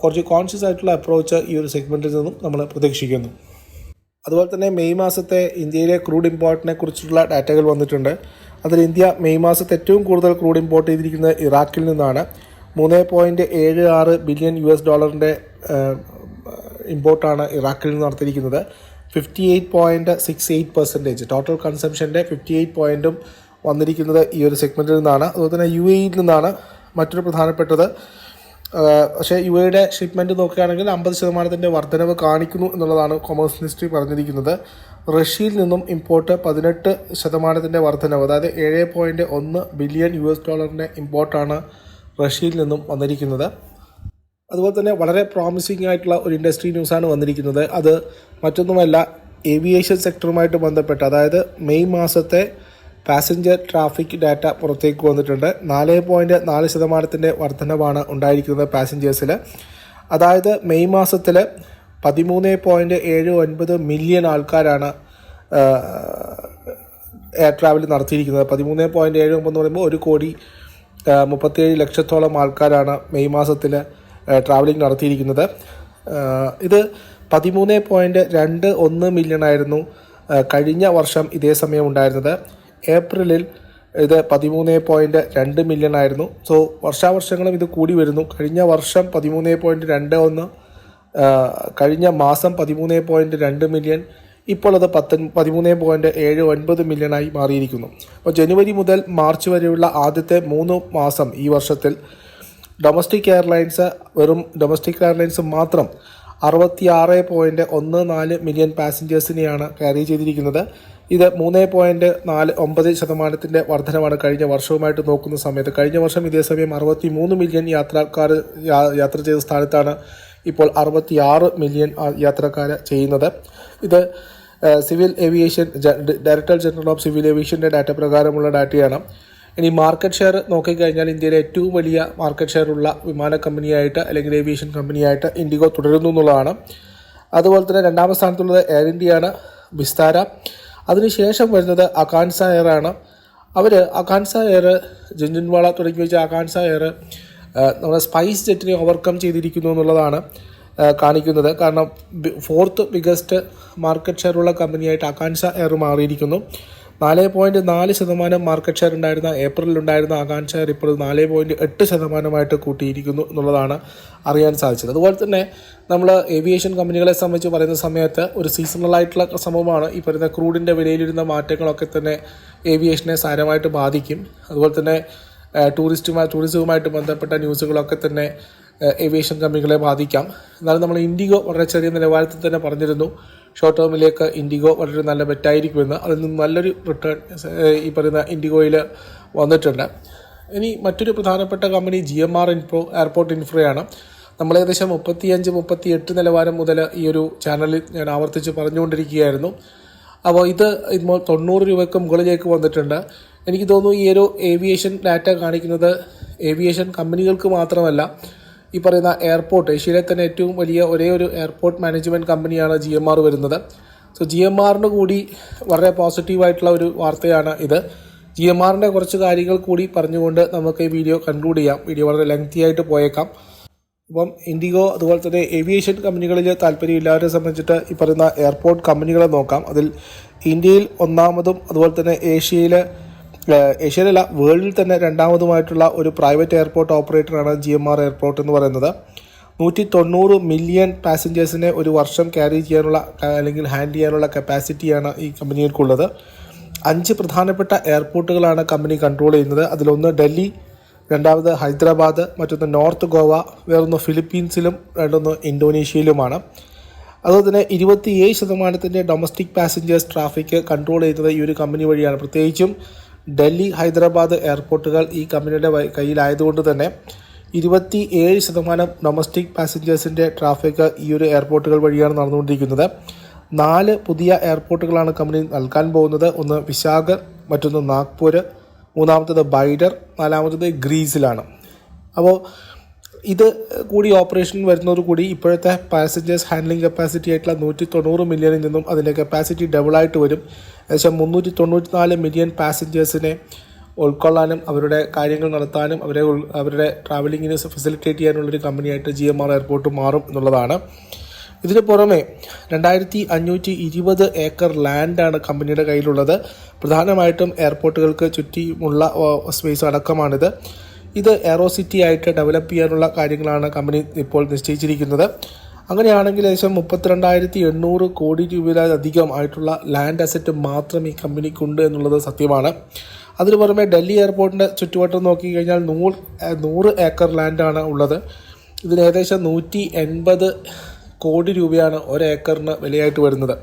കുറച്ച് കോൺഷ്യസ് ആയിട്ടുള്ള അപ്രോച്ച് ഈ ഒരു സെഗ്മെന്റിൽ നിന്നും നമ്മൾ പ്രതീക്ഷിക്കുന്നു. അതുപോലെ തന്നെ മെയ് മാസത്തെ ഇന്ത്യയിലെ ക്രൂഡ് ഇമ്പോർട്ടിനെ കുറിച്ചുള്ള ഡാറ്റകൾ വന്നിട്ടുണ്ട്. അതിൽ ഇന്ത്യ മെയ് മാസത്തെ ഏറ്റവും കൂടുതൽ ക്രൂഡ് ഇമ്പോർട്ട് ചെയ്തിരിക്കുന്നത് ഇറാഖിൽ നിന്നാണ്. മൂന്ന് പോയിന്റ് ഏഴ് ആറ് ബില്യൺ യു എസ് ഡോളറിന്റെ ഇമ്പോർട്ടാണ് ഇറാഖിൽ നിന്ന് നടത്തിയിരിക്കുന്നത്. Fifty eight point six eight percentage total കൺസംഷന്റെ fifty eight പോയിന്റും വന്നിരിക്കുന്നത് ഈ ഒരു സെഗ്മെന്റിൽ നിന്നാണ്. അതുപോലെ തന്നെ യു എയിൽ നിന്നാണ് മറ്റൊരു പ്രധാനപ്പെട്ടത്. പക്ഷേ യു എയുടെ ഷിപ്മെന്റ് നോക്കുകയാണെങ്കിൽ അമ്പത് ശതമാനത്തിന്റെ വർധനവ് കാണിക്കുന്നു എന്നുള്ളതാണ് കൊമേഴ്സ് മിനിസ്ട്രി പറഞ്ഞിരിക്കുന്നത്. റഷ്യയിൽ നിന്നും ഇമ്പോർട്ട് പതിനെട്ട് ശതമാനത്തിന്റെ വർധനവ് അതായത് ഏഴ് പോയിന്റ് ഒന്ന് ബില്യൺ യു എസ് ഡോളറിന്റെ ഇമ്പോർട്ടാണ് റഷ്യയിൽ നിന്നും വന്നിരിക്കുന്നത്. അതുപോലെ തന്നെ വളരെ പ്രോമിസിംഗ് ആയിട്ടുള്ള ഒരു ഇൻഡസ്ട്രി ന്യൂസാണ് വന്നിരിക്കുന്നത്. അത് മറ്റൊന്നുമല്ല ഏവിയേഷൻ സെക്ടറുമായിട്ട് ബന്ധപ്പെട്ട് അതായത് മെയ് മാസത്തെ പാസഞ്ചർ ട്രാഫിക് ഡാറ്റ പുറത്തേക്ക് വന്നിട്ടുണ്ട്. നാല് പോയിന്റ് നാല് ശതമാനത്തിന്റെ വർധനവാണ് ഉണ്ടായിരിക്കുന്നത് പാസഞ്ചേഴ്സിൽ അതായത് മെയ് മാസത്തിൽ പതിമൂന്ന് പോയിന്റ് ഏഴ് ഒൻപത് മില്യൺ ആൾക്കാരാണ് എയർ ട്രാവൽ നടത്തിയിരിക്കുന്നത്. പതിമൂന്ന് പോയിന്റ് ഏഴ് ഒമ്പത് എന്ന് പറയുമ്പോൾ ഒരു കോടി മുപ്പത്തിയേഴ് ലക്ഷത്തോളം ആൾക്കാരാണ് മെയ് മാസത്തിൽ ട്രാവലിംഗ് നടത്തിയിരിക്കുന്നത്. ഇത് പതിമൂന്ന് പോയിന്റ് രണ്ട് ഒന്ന് മില്യൺ ആയിരുന്നു. കഴിഞ്ഞ വർഷം ഇതേ സമയം ഉണ്ടായിരുന്നത്. ഏപ്രിലിൽ ഇത് പതിമൂന്ന് പോയിന്റ് രണ്ട് മില്യൺ ആയിരുന്നു. സോ വർഷാവർഷങ്ങളും ഇത് കൂടി വരുന്നു. കഴിഞ്ഞ വർഷം പതിമൂന്ന് പോയിന്റ് രണ്ട് ഒന്ന് കഴിഞ്ഞ മാസം പതിമൂന്ന് പോയിന്റ് രണ്ട് മില്യൺ ഇപ്പോൾ അത് പത്ത് പതിമൂന്ന് പോയിന്റ് ഏഴ് ഒൻപത് മില്യണായി മാറിയിരിക്കുന്നു. അപ്പോൾ ജനുവരി മുതൽ മാർച്ച് വരെയുള്ള ആദ്യത്തെ മൂന്ന് മാസം ഈ വർഷത്തിൽ ഡൊമസ്റ്റിക് എയർലൈൻസ് വെറും ഡൊമസ്റ്റിക് എയർലൈൻസ് മാത്രം അറുപത്തി ആറ് പോയിന്റ് ഒന്ന് നാല് മില്യൺ പാസഞ്ചേഴ്സിനെയാണ് കാരി ചെയ്തിരിക്കുന്നത്. ഇത് മൂന്ന് പോയിന്റ് നാല് ഒമ്പത് ശതമാനത്തിന്റെ വർധനമാണ്. കഴിഞ്ഞ വർഷവുമായിട്ട് നോക്കുന്ന സമയത്ത് കഴിഞ്ഞ വർഷം ഇതേ സമയം അറുപത്തി മൂന്ന് മില്യൺ യാത്രക്കാർ യാത്ര ചെയ്ത സ്ഥാനത്താണ് ഇപ്പോൾ അറുപത്തി ആറ് മില്യൺ യാത്രക്കാർ ചെയ്യുന്നത്. ഇത് civil aviation director general of civil ഏവിയേഷന്റെ data പ്രകാരമുള്ള ഡാറ്റയാണ്. ഇനി മാർക്കറ്റ് ഷെയർ നോക്കിക്കഴിഞ്ഞാൽ ഇന്ത്യയിലെ ഏറ്റവും വലിയ മാർക്കറ്റ് ഷെയർ ഉള്ള വിമാന കമ്പനിയായിട്ട് അല്ലെങ്കിൽ ഏവിയേഷൻ കമ്പനിയായിട്ട് ഇൻഡിഗോ തുടരുന്നു എന്നുള്ളതാണ്. അതുപോലെ തന്നെ രണ്ടാമത്തെ സ്ഥാനത്തുള്ളത് എയർ ഇന്ത്യയാണ് വിസ്താര അതിനുശേഷം വരുന്നത് അകാൻസ എയർ ആണ്. അവർ അകാൻസ എയർ ജുൻജുൻവാള തുടങ്ങി വെച്ച അകാൻസ എയർ നമ്മുടെ സ്പൈസ് ജെറ്റിനെ ഓവർകം ചെയ്തിരിക്കുന്നു എന്നുള്ളതാണ് കാണിക്കുന്നത്. കാരണം ഫോർത്ത് ബിഗസ്റ്റ് മാർക്കറ്റ് ഷെയർ ഉള്ള കമ്പനിയായിട്ട് അകാൻസ എയർ മാറിയിരിക്കുന്നു. നാല് പോയിന്റ് നാല് ശതമാനം മാർക്കറ്റ് ഷെയർ ഉണ്ടായിരുന്ന ഏപ്രിലിൽ ഉണ്ടായിരുന്ന ആകാംക്ഷ ഇപ്പോൾ നാല് പോയിന്റ് എട്ട് ശതമാനമായിട്ട് കൂട്ടിയിരിക്കുന്നു എന്നുള്ളതാണ് അറിയാൻ സാധിച്ചത്. അതുപോലെ തന്നെ നമ്മൾ ഏവിയേഷൻ കമ്പനികളെ സംബന്ധിച്ച് പറയുന്ന സമയത്ത് ഒരു സീസണലായിട്ടുള്ള സംഭവമാണ്. ഈ പറയുന്ന ക്രൂഡിന്റെ വിലയിലിരുന്ന മാറ്റങ്ങളൊക്കെ തന്നെ ഏവിയേഷനെ സാരമായിട്ട് ബാധിക്കും. അതുപോലെ തന്നെ ടൂറിസ്റ്റുമായി ടൂറിസവുമായിട്ട് ബന്ധപ്പെട്ട ന്യൂസുകളൊക്കെ തന്നെ ഏവിയേഷൻ കമ്പനികളെ ബാധിക്കാം. എന്നാലും നമ്മൾ ഇൻഡിഗോ വളരെ ചെറിയ നിലവാരത്തിൽ തന്നെ പറഞ്ഞിരുന്നു. ഷോർട്ട് ടേമിലേക്ക് ഇൻഡിഗോ വളരെ നല്ല ബെറ്റായിരിക്കുമെന്ന് അതിൽ നിന്ന് നല്ലൊരു റിട്ടേൺ ഈ പറയുന്ന ഇൻഡിഗോയിൽ വന്നിട്ടുണ്ട്. ഇനി മറ്റൊരു പ്രധാനപ്പെട്ട company G M R infra airport ഇൻഫ്രയാണ് നമ്മൾ ഏകദേശം മുപ്പത്തിയഞ്ച് മുപ്പത്തി എട്ട് നിലവാരം മുതൽ ഈ ഒരു ചാനലിൽ ഞാൻ ആവർത്തിച്ച് പറഞ്ഞുകൊണ്ടിരിക്കുകയായിരുന്നു. അപ്പോൾ ഇത് ഇപ്പോൾ തൊണ്ണൂറ് രൂപയ്ക്ക് മുകളിലേക്ക് വന്നിട്ടുണ്ട്. എനിക്ക് തോന്നുന്നു ഈ ഒരു ഏവിയേഷൻ ഡാറ്റ കാണിക്കുന്നത് ഏവിയേഷൻ കമ്പനികൾക്ക് മാത്രമല്ല ഈ പറയുന്ന എയർപോർട്ട് ഏഷ്യയിലെ തന്നെ ഏറ്റവും വലിയ ഒരേ ഒരു എയർപോർട്ട് മാനേജ്മെന്റ് കമ്പനിയാണ് ജി എം ആർ വരുന്നത്. സോ ജി എം ആറിന് കൂടി വളരെ പോസിറ്റീവായിട്ടുള്ള ഒരു വാർത്തയാണ് ഇത്. ജി എം ആറിന്റെ കുറച്ച് കാര്യങ്ങൾ കൂടി പറഞ്ഞുകൊണ്ട് നമുക്ക് ഈ വീഡിയോ കൺക്ലൂഡ് ചെയ്യാം. വീഡിയോ വളരെ ലെങ്തി ആയിട്ട് പോയേക്കാം. ഇപ്പം ഇൻഡിഗോ അതുപോലെ തന്നെ ഏവിയേഷൻ കമ്പനികളിൽ താല്പര്യമില്ലാവരെ സംബന്ധിച്ചിട്ട് ഈ പറയുന്ന എയർപോർട്ട് കമ്പനികളെ നോക്കാം. അതിൽ ഇന്ത്യയിൽ ഒന്നാമതും അതുപോലെ തന്നെ ഏഷ്യയിൽ ഏഷ്യയിലല്ല വേൾഡിൽ തന്നെ രണ്ടാമതുമായിട്ടുള്ള ഒരു പ്രൈവറ്റ് എയർപോർട്ട് ഓപ്പറേറ്ററാണ് ജി എം ആർ എയർപോർട്ട് എന്ന് പറയുന്നത്. നൂറ്റി തൊണ്ണൂറ് മില്യൺ പാസഞ്ചേഴ്സിനെ ഒരു വർഷം ക്യാരി ചെയ്യാനുള്ള അല്ലെങ്കിൽ ഹാൻഡിൽ ചെയ്യാനുള്ള കപ്പാസിറ്റിയാണ് ഈ കമ്പനികൾക്കുള്ളത്. അഞ്ച് പ്രധാനപ്പെട്ട എയർപോർട്ടുകളാണ് കമ്പനി കൺട്രോൾ ചെയ്യുന്നത്. അതിലൊന്ന് ഡൽഹി രണ്ടാമത് ഹൈദരാബാദ് മറ്റൊന്ന് നോർത്ത് ഗോവ വേറൊന്ന് ഫിലിപ്പീൻസിലും രണ്ടൊന്ന് ഇന്തോനേഷ്യയിലുമാണ്. അതുപോലെ തന്നെ ഇരുപത്തിയേഴ് ശതമാനത്തിന്റെ ഡൊമസ്റ്റിക് പാസഞ്ചേഴ്സ് ട്രാഫിക് കൺട്രോൾ ചെയ്യുന്നത് ഈ ഒരു കമ്പനി വഴിയാണ്. പ്രത്യേകിച്ചും ഡൽഹി ഹൈദരാബാദ് എയർപോർട്ടുകൾ ഈ കമ്പനിയുടെ കയ്യിലായതുകൊണ്ട് തന്നെ ഇരുപത്തി ഏഴ് ശതമാനം ഡൊമസ്റ്റിക് പാസഞ്ചേഴ്സിന്റെ ട്രാഫിക് ഈ ഒരു എയർപോർട്ടുകൾ വഴിയാണ് നടന്നുകൊണ്ടിരിക്കുന്നത്. നാല് പുതിയ എയർപോർട്ടുകളാണ് കമ്പനി നൽകാൻ പോകുന്നത്. ഒന്ന് വിശാഖ മറ്റൊന്ന് നാഗ്പൂർ മൂന്നാമത്തത് ബൈഡർ നാലാമത്തത് ഗ്രീസിലാണ്. അപ്പോൾ ഇത് കൂടി ഓപ്പറേഷൻ വരുന്നതോടുകൂടി ഇപ്പോഴത്തെ പാസഞ്ചേഴ്സ് ഹാൻഡ്ലിംഗ് കപ്പാസിറ്റി ആയിട്ടുള്ള നൂറ്റി തൊണ്ണൂറ് മില്യണിൽ നിന്നും അതിന്റെ കപ്പാസിറ്റി ഡബിളായിട്ട് വരും. ഏകദേശം മുന്നൂറ്റി തൊണ്ണൂറ്റി നാല് മില്യൺ പാസഞ്ചേഴ്സിനെ ഉൾക്കൊള്ളാനും അവരുടെ കാര്യങ്ങൾ നടത്താനും അവരെ അവരുടെ ട്രാവലിങ്ങിന് ഫെസിലിറ്റേറ്റ് ചെയ്യാനുള്ളൊരു കമ്പനിയായിട്ട് ജി എം ആർ എയർപോർട്ട് മാറും എന്നുള്ളതാണ്. ഇതിന് പുറമെ രണ്ടായിരത്തി അഞ്ഞൂറ്റി ഇരുപത് ഏക്കർ ലാൻഡാണ് കമ്പനിയുടെ കയ്യിലുള്ളത്. പ്രധാനമായിട്ടും എയർപോർട്ടുകൾക്ക് ചുറ്റിയുമുള്ള സ്പേസ് അടക്കമാണിത്. ഇത് എയറോസിറ്റി ആയിട്ട് ഡെവലപ്പ് ചെയ്യാനുള്ള കാര്യങ്ങളാണ് കമ്പനി ഇപ്പോൾ നിശ്ചയിച്ചിരിക്കുന്നത്. അങ്ങനെയാണെങ്കിൽ ഏകദേശം മുപ്പത്തിരണ്ടായിരത്തി എണ്ണൂറ് കോടി രൂപയിലധികം ആയിട്ടുള്ള ലാൻഡ് അസറ്റ് മാത്രം ഈ കമ്പനിക്കുണ്ട് എന്നുള്ളത് സത്യമാണ്. അതിന് പുറമെ ഡൽഹി എയർപോർട്ടിന്റെ ചുറ്റുവട്ടം നോക്കിക്കഴിഞ്ഞാൽ നൂറ് നൂറ് ഏക്കർ ലാൻഡാണ് ഉള്ളത്. ഇതിന് ഏകദേശം നൂറ്റി എൺപത് കോടി രൂപയാണ് ഒരു ഏക്കറിന് വിലയായിട്ട് വരുന്നത്.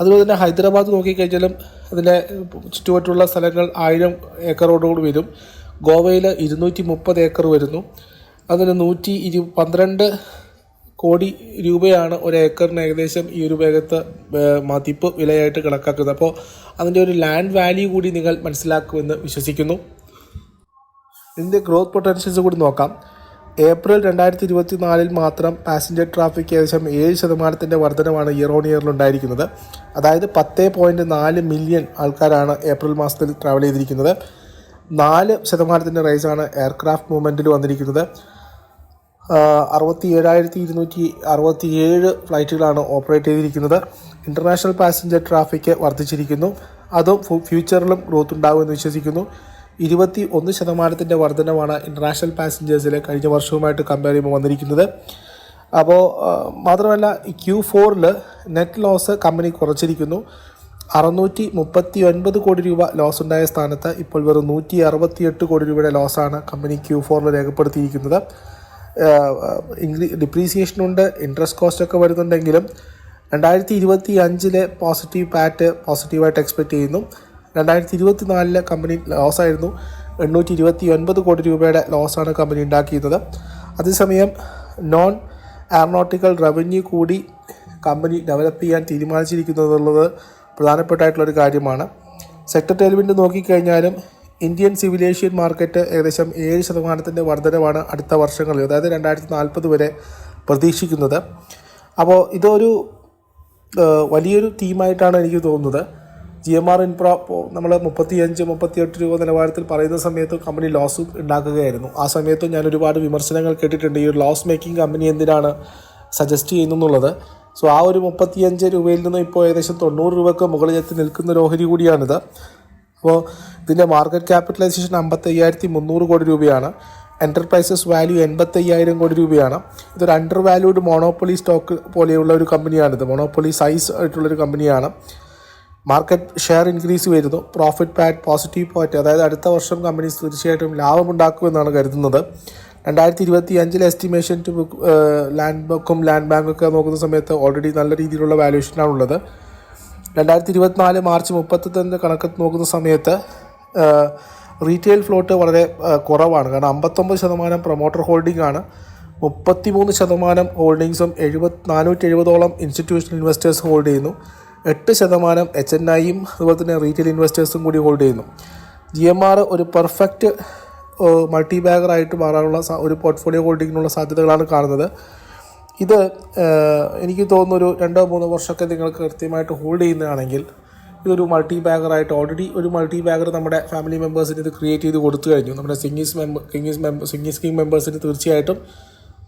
അതുപോലെ തന്നെ ഹൈദരാബാദ് നോക്കിക്കഴിഞ്ഞാലും അതിന്റെ ചുറ്റുവട്ടുള്ള സ്ഥലങ്ങൾ ആയിരം ഏക്കറോടുകൂടി വരും. ഗോവയിൽ ഇരുന്നൂറ്റി മുപ്പത് ഏക്കർ വരുന്നു. അതിന് നൂറ്റി ഇരു പന്ത്രണ്ട് കോടി രൂപയാണ് ഒരു ഏക്കറിന് ഏകദേശം ഈ ഒരു വേഗത്ത് മതിപ്പ് വിലയായിട്ട് കണക്കാക്കുന്നത്. അപ്പോൾ അതിന്റെ ഒരു ലാൻഡ് വാല്യൂ കൂടി നിങ്ങൾ മനസ്സിലാക്കുമെന്ന് വിശ്വസിക്കുന്നു. ഇതിന്റെ ഗ്രോത്ത് പൊട്ടൻഷ്യൽസ് കൂടി നോക്കാം. ഏപ്രിൽ രണ്ടായിരത്തി ഇരുപത്തി നാലിൽ മാത്രം പാസഞ്ചർ ട്രാഫിക് ഏകദേശം ഏഴ് ശതമാനത്തിന്റെ വർധനമാണ് ഇയർ ഓൺ ഇയറിൽ ഉണ്ടായിരിക്കുന്നത്. അതായത് പത്ത് പോയിന്റ് നാല് മില്യൺ ആൾക്കാരാണ് ഏപ്രിൽ മാസത്തിൽ ട്രാവൽ ചെയ്തിരിക്കുന്നത്. നാല് ശതമാനത്തിന്റെ റൈസാണ് എയർക്രാഫ്റ്റ് മൂവ്മെന്റിൽ വന്നിരിക്കുന്നത്. അറുപത്തി ഏഴായിരത്തി ഇരുന്നൂറ്റി അറുപത്തി ഏഴ് ഫ്ലൈറ്റുകളാണ് ഓപ്പറേറ്റ് ചെയ്തിരിക്കുന്നത്. ഇന്റർനാഷണൽ പാസഞ്ചർ ട്രാഫിക് വർദ്ധിച്ചിരിക്കുന്നു. അതും ഫ്യൂച്ചറിലും ഗ്രോത്ത് ഉണ്ടാകുമെന്ന് വിശ്വസിക്കുന്നു. ഇരുപത്തി ഒന്ന് ശതമാനത്തിന്റെ വർധനമാണ് ഇന്റർനാഷണൽ പാസഞ്ചേഴ്സിൽ കഴിഞ്ഞ വർഷവുമായിട്ട് കമ്പയർ ചെയ്യുമ്പോൾ വന്നിരിക്കുന്നത്. അപ്പോൾ മാത്രമല്ല ക്യൂ ഫോറിൽ നെറ്റ് ലോസ് കമ്പനി കുറച്ചിരിക്കുന്നു. അറുന്നൂറ്റി മുപ്പത്തി ഒൻപത് കോടി രൂപ ലോസ് ഉണ്ടായ സ്ഥാനത്ത് ഇപ്പോൾ വെറും നൂറ്റി അറുപത്തി എട്ട് കോടി രൂപയുടെ ലോസാണ് കമ്പനി ക്യൂ ഫോറിൽ രേഖപ്പെടുത്തിയിരിക്കുന്നത്. ഇംഗ്ലീ ഡിപ്രീസിയേഷനുണ്ട് ഇൻട്രസ്റ്റ് കോസ്റ്റ് ഒക്കെ വരുന്നുണ്ടെങ്കിലും രണ്ടായിരത്തി ഇരുപത്തി അഞ്ചിലെ പോസിറ്റീവ് പാറ്റ് പോസിറ്റീവായിട്ട് എക്സ്പെക്റ്റ് ചെയ്യുന്നു. രണ്ടായിരത്തി ഇരുപത്തി നാലിലെ കമ്പനി ലോസായിരുന്നു എണ്ണൂറ്റി ഇരുപത്തി ഒൻപത് കോടി രൂപയുടെ ലോസാണ് കമ്പനി ഉണ്ടാക്കിയിരുന്നത്. അതേസമയം നോൺ എയറോനോട്ടിക്കൽ റവന്യൂ കൂടി കമ്പനി ഡെവലപ്പ് ചെയ്യാൻ തീരുമാനിച്ചിരിക്കുന്നു എന്നുള്ളത് പ്രധാനപ്പെട്ടായിട്ടുള്ളൊരു കാര്യമാണ്. സെക്ടർ ടെലിവിന്റെ നോക്കിക്കഴിഞ്ഞാലും ഇന്ത്യൻ സിവിലേഷ്യൻ മാർക്കറ്റ് ഏകദേശം ഏഴ് ശതമാനത്തിന്റെ വർധനവാണ് അടുത്ത വർഷങ്ങളിൽ അതായത് രണ്ടായിരത്തി നാൽപ്പത് വരെ പ്രതീക്ഷിക്കുന്നത്. അപ്പോൾ ഇതൊരു വലിയൊരു തീമായിട്ടാണ് എനിക്ക് തോന്നുന്നത്. ജി എം ആർ ഇൻഫ്ര നമ്മൾ മുപ്പത്തിയഞ്ച് മുപ്പത്തിയെട്ട് രൂപ നിലവാരത്തിൽ പറയുന്ന സമയത്ത് കമ്പനി ലോസ് ഉണ്ടാക്കുകയായിരുന്നു. ആ സമയത്ത് ഞാൻ ഒരുപാട് വിമർശനങ്ങൾ കേട്ടിട്ടുണ്ട്. ഈ ഒരു ലോസ് മേക്കിംഗ് കമ്പനി എന്തിനാണ് സജസ്റ്റ് ചെയ്യുന്നു എന്നുള്ളത് സോ ആ ഒരു മുപ്പത്തിയഞ്ച് രൂപയിൽ നിന്ന് ഇപ്പോൾ ഏകദേശം തൊണ്ണൂറ് രൂപയ്ക്ക് മുകളിലെത്തി നിൽക്കുന്ന ഒരു ഓഹരി കൂടിയാണിത്. അപ്പോൾ ഇതിന്റെ മാർക്കറ്റ് ക്യാപിറ്റലൈസേഷൻ അമ്പത്തി അയ്യായിരത്തി മുന്നൂറ് കോടി രൂപയാണ്. എന്റർപ്രൈസസ് വാല്യൂ എൺപത്തയ്യായിരം കോടി രൂപയാണ്. ഇതൊരു അണ്ടർ വാല്യൂഡ് മോണോപ്പൊളി സ്റ്റോക്ക് പോലെയുള്ള ഒരു കമ്പനിയാണിത് മോണോപ്പൊളി സൈസ് ആയിട്ടുള്ളൊരു കമ്പനിയാണ് മാർക്കറ്റ് ഷെയർ ഇൻക്രീസ് വരുന്നു. പ്രോഫിറ്റ് പാറ്റ് പോസിറ്റീവ് പോയിറ്റ് അതായത് അടുത്ത വർഷം കമ്പനി തീർച്ചയായിട്ടും ലാഭമുണ്ടാക്കുമെന്നാണ് കരുതുന്നത്. രണ്ടായിരത്തി ഇരുപത്തി അഞ്ചിലെ എസ്റ്റിമേഷൻ ടു ബുക്ക് ലാൻഡ് ബുക്കും ലാൻഡ് ബാങ്കൊക്കെ നോക്കുന്ന സമയത്ത് ഓൾറെഡി നല്ല രീതിയിലുള്ള വാല്യൂഷനാണുള്ളത് രണ്ടായിരത്തി ഇരുപത്തിനാല് മാർച്ച് മുപ്പത്തൊന്ന് കണക്ക് നോക്കുന്ന സമയത്ത് റീറ്റെയിൽ ഫ്ലോട്ട് വളരെ കുറവാണ്. കാരണം അമ്പത്തൊമ്പത് ശതമാനം പ്രൊമോട്ടർ ഹോൾഡിംഗ് ആണ്. മുപ്പത്തിമൂന്ന് ശതമാനം ഹോൾഡിങ്സും എഴുപത് നാനൂറ്റി എഴുപതോളം ഇൻസ്റ്റിറ്റ്യൂഷണൽ ഇൻവെസ്റ്റേഴ്സ് ഹോൾഡ് ചെയ്യുന്നു. എട്ട് ശതമാനം എച്ച് എൻ ഐയും അതുപോലെ തന്നെ റീറ്റെയിൽ ഇൻവെസ്റ്റേഴ്സും കൂടി ഹോൾഡ് ചെയ്യുന്നു. ജി എം ആർ ഒരു പെർഫെക്റ്റ് മൾട്ടി ബാഗറായിട്ട് മാറാനുള്ള ഒരു പോർട്ട്ഫോളിയോ ഹോൾഡിങ്ങിനുള്ള സാധ്യതകളാണ് കാണുന്നത്. ഇത് എനിക്ക് തോന്നുന്നു ഒരു രണ്ടോ മൂന്നോ വർഷമൊക്കെ നിങ്ങൾ കൃത്യമായിട്ട് ഹോൾഡ് ചെയ്യുന്നതാണെങ്കിൽ ഇതൊരു മൾട്ടി ബാഗറായിട്ട് ഓൾറെഡി ഒരു മൾട്ടി ബാഗർ നമ്മുടെ ഫാമിലി മെമ്പേഴ്സിന് ഇത് ക്രിയേറ്റ് ചെയ്ത് കൊടുത്തു കഴിഞ്ഞു. നമ്മുടെ സിംഗീസ് മെമ്പർ കിങ്ങീസ് മെമ്പർ സിംഗീസ് കിങ് മെമ്പേഴ്സിന് തീർച്ചയായിട്ടും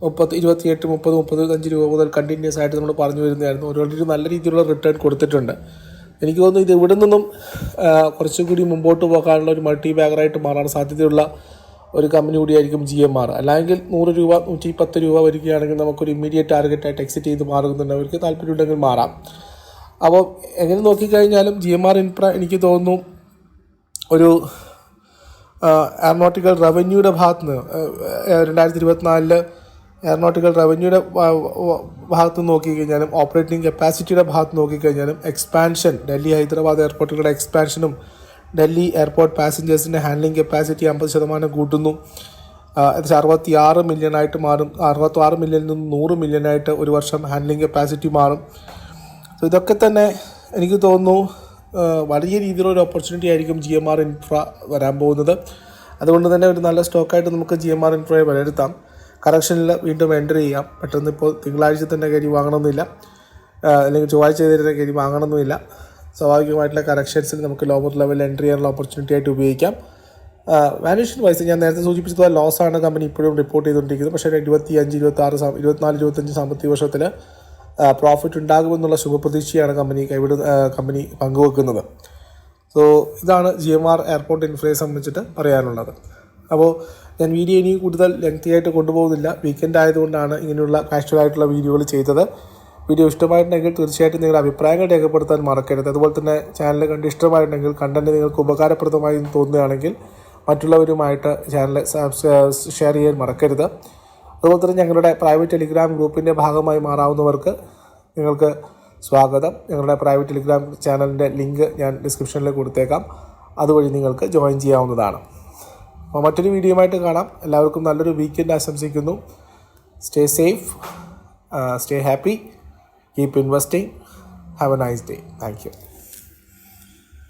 മുപ്പത്തി ഇരുപത്തിയെട്ട് മുപ്പത് മുപ്പത്തഞ്ച് രൂപ മുതൽ കണ്ടിന്യൂസ് ആയിട്ട് നമ്മൾ പറഞ്ഞു വരുന്നതായിരുന്നു. ഓൾറെഡി നല്ല രീതിയിലുള്ള റിട്ടേൺ കൊടുത്തിട്ടുണ്ട്. എനിക്ക് തോന്നുന്നു ഇത് ഇവിടെ നിന്നും ആ, കുറച്ചും കൂടി മുമ്പോട്ട് പോകാനുള്ള ഒരു മൾട്ടി ബാഗറായിട്ട് മാറാൻ സാധ്യതയുള്ള ഒരു കമ്പനി കൂടിയായിരിക്കും ജി എം ആർ അല്ലെങ്കിൽ നൂറ് രൂപ നൂറ്റി പത്ത് രൂപ വരികയാണെങ്കിൽ നമുക്കൊരു ഇമ്മീഡിയറ്റ് ടാർഗറ്റായിട്ട് എക്സിറ്റ് ചെയ്ത് മാറുന്നുണ്ടെങ്കിൽ താല്പര്യമുണ്ടെങ്കിൽ മാറാം. അപ്പോൾ എങ്ങനെ നോക്കിക്കഴിഞ്ഞാലും ജി എം ആർ ഇൻഫ്ര എനിക്ക് തോന്നുന്നു ഒരു എയർനോട്ടിക്കൽ റവന്യൂയുടെ ഭാഗത്ത് നിന്ന് രണ്ടായിരത്തി ഇരുപത്തിനാലിൽ എയർനോട്ടിക്കൽ റവന്യൂയുടെ ഭാഗത്ത് നോക്കിക്കഴിഞ്ഞാലും ഓപ്പറേറ്റിംഗ് കപ്പാസിറ്റിയുടെ ഭാഗത്ത് നോക്കിക്കഴിഞ്ഞാലും എക്സ്പാൻഷൻ ഡൽഹി ഹൈദരാബാദ് എയർപോർട്ടുകളുടെ എക്സ്പാൻഷനും ഡൽഹി എയർപോർട്ട് പാസഞ്ചേഴ്സിന്റെ ഹാൻഡ്ലിംഗ് കപ്പാസിറ്റി അമ്പത് ശതമാനം കൂട്ടുന്നു. ഏകദേശം അറുപത്തി ആറ് മില്യണായിട്ട് മാറും. അറുപത്തി ആറ് മില്യണിൽ നിന്ന് നൂറ് മില്യണായിട്ട് ഒരു വർഷം ഹാൻഡ്ലിംഗ് കപ്പാസിറ്റി മാറും. സോ ഇതൊക്കെ തന്നെ എനിക്ക് തോന്നുന്നു വലിയ രീതിയിലൊരു ഓപ്പർച്യൂണിറ്റി ആയിരിക്കും ജി എം ആർ ഇൻഫ്ര വരാൻ പോകുന്നത്. അതുകൊണ്ട് തന്നെ ഒരു നല്ല സ്റ്റോക്കായിട്ട് നമുക്ക് ജി എം ആർ ഇൻഫ്രയെ വിലയിരുത്താം. കറക്ഷനിൽ വീണ്ടും എന്റർ ചെയ്യാം. പെട്ടെന്ന് ഇപ്പോൾ തിങ്കളാഴ്ച തന്നെ കരി വാങ്ങണമെന്നില്ല. അല്ലെങ്കിൽ ചൊവ്വാഴ്ച തന്നെ കരി വാങ്ങണമെന്നില്ല സ്വാഭാവികമായിട്ടുള്ള കറക്ഷൻസിൽ നമുക്ക് ലോവർ ലെവൽ എൻട്രി ചെയ്യാനുള്ള ഓപ്പർച്യൂണിറ്റി ആയിട്ട് ഉപയോഗിക്കാം. വാല്യൂഷൻ വൈസ് ഞാൻ നേരത്തെ സൂചിപ്പിച്ചത് ആണ് കമ്പനി ഇപ്പോഴും റിപ്പോർട്ട് ചെയ്തുകൊണ്ടിരിക്കുന്നത്. പക്ഷേ ഇരുപത്തി അഞ്ച് ഇരുപത്തി ആറ് ഇരുപത്തിനാല് ഇരുപത്തഞ്ച് സാമ്പത്തിക വർഷത്തിൽ പ്രോഫിറ്റ് ഉണ്ടാകുമെന്നുള്ള ശുഭപ്രതീക്ഷയാണ് കമ്പനി കൈവിട കമ്പനി പങ്കുവെക്കുന്നത്. സോ ഇതാണ് ജി എം ആർ എയർപോർട്ട് ഇൻഫ്രയെ സംബന്ധിച്ചിട്ട് പറയാനുള്ളത്. അപ്പോൾ ഞാൻ വീഡിയോ ഇനി കൂടുതൽ ലെങ്തി ആയിട്ട് കൊണ്ടുപോകുന്നില്ല. വീക്കെൻഡ് ആയതുകൊണ്ടാണ് ഇങ്ങനെയുള്ള കാഷ്വൽ ആയിട്ടുള്ള വീഡിയോകൾ ചെയ്തത്. വീഡിയോ ഇഷ്ടമായിട്ടുണ്ടെങ്കിൽ തീർച്ചയായിട്ടും നിങ്ങളുടെ അഭിപ്രായങ്ങൾ രേഖപ്പെടുത്താൻ മറക്കരുത്. അതുപോലെ തന്നെ ചാനൽ കണ്ട് ഇഷ്ടമായിട്ടുണ്ടെങ്കിൽ കണ്ടന്റ് നിങ്ങൾക്ക് ഉപകാരപ്രദമായി തോന്നുകയാണെങ്കിൽ മറ്റുള്ളവരുമായിട്ട് ചാനൽ ഷെയർ ചെയ്യാൻ മറക്കരുത്. അതുപോലെ തന്നെ ഞങ്ങളുടെ പ്രൈവറ്റ് ടെലിഗ്രാം ഗ്രൂപ്പിന്റെ ഭാഗമായി മാറാവുന്നവർക്ക് നിങ്ങൾക്ക് സ്വാഗതം. ഞങ്ങളുടെ പ്രൈവറ്റ് ടെലിഗ്രാം ചാനലിന്റെ ലിങ്ക് ഞാൻ ഡിസ്ക്രിപ്ഷനിൽ കൊടുത്തേക്കാം. അതുവഴി നിങ്ങൾക്ക് ജോയിൻ ചെയ്യാവുന്നതാണ്. അപ്പോൾ മറ്റൊരു വീഡിയോയുമായിട്ട് കാണാം. എല്ലാവർക്കും നല്ലൊരു വീക്കെൻഡ് ആശംസിക്കുന്നു. Stay safe stay happy Keep investing. Have a nice day. Thank you.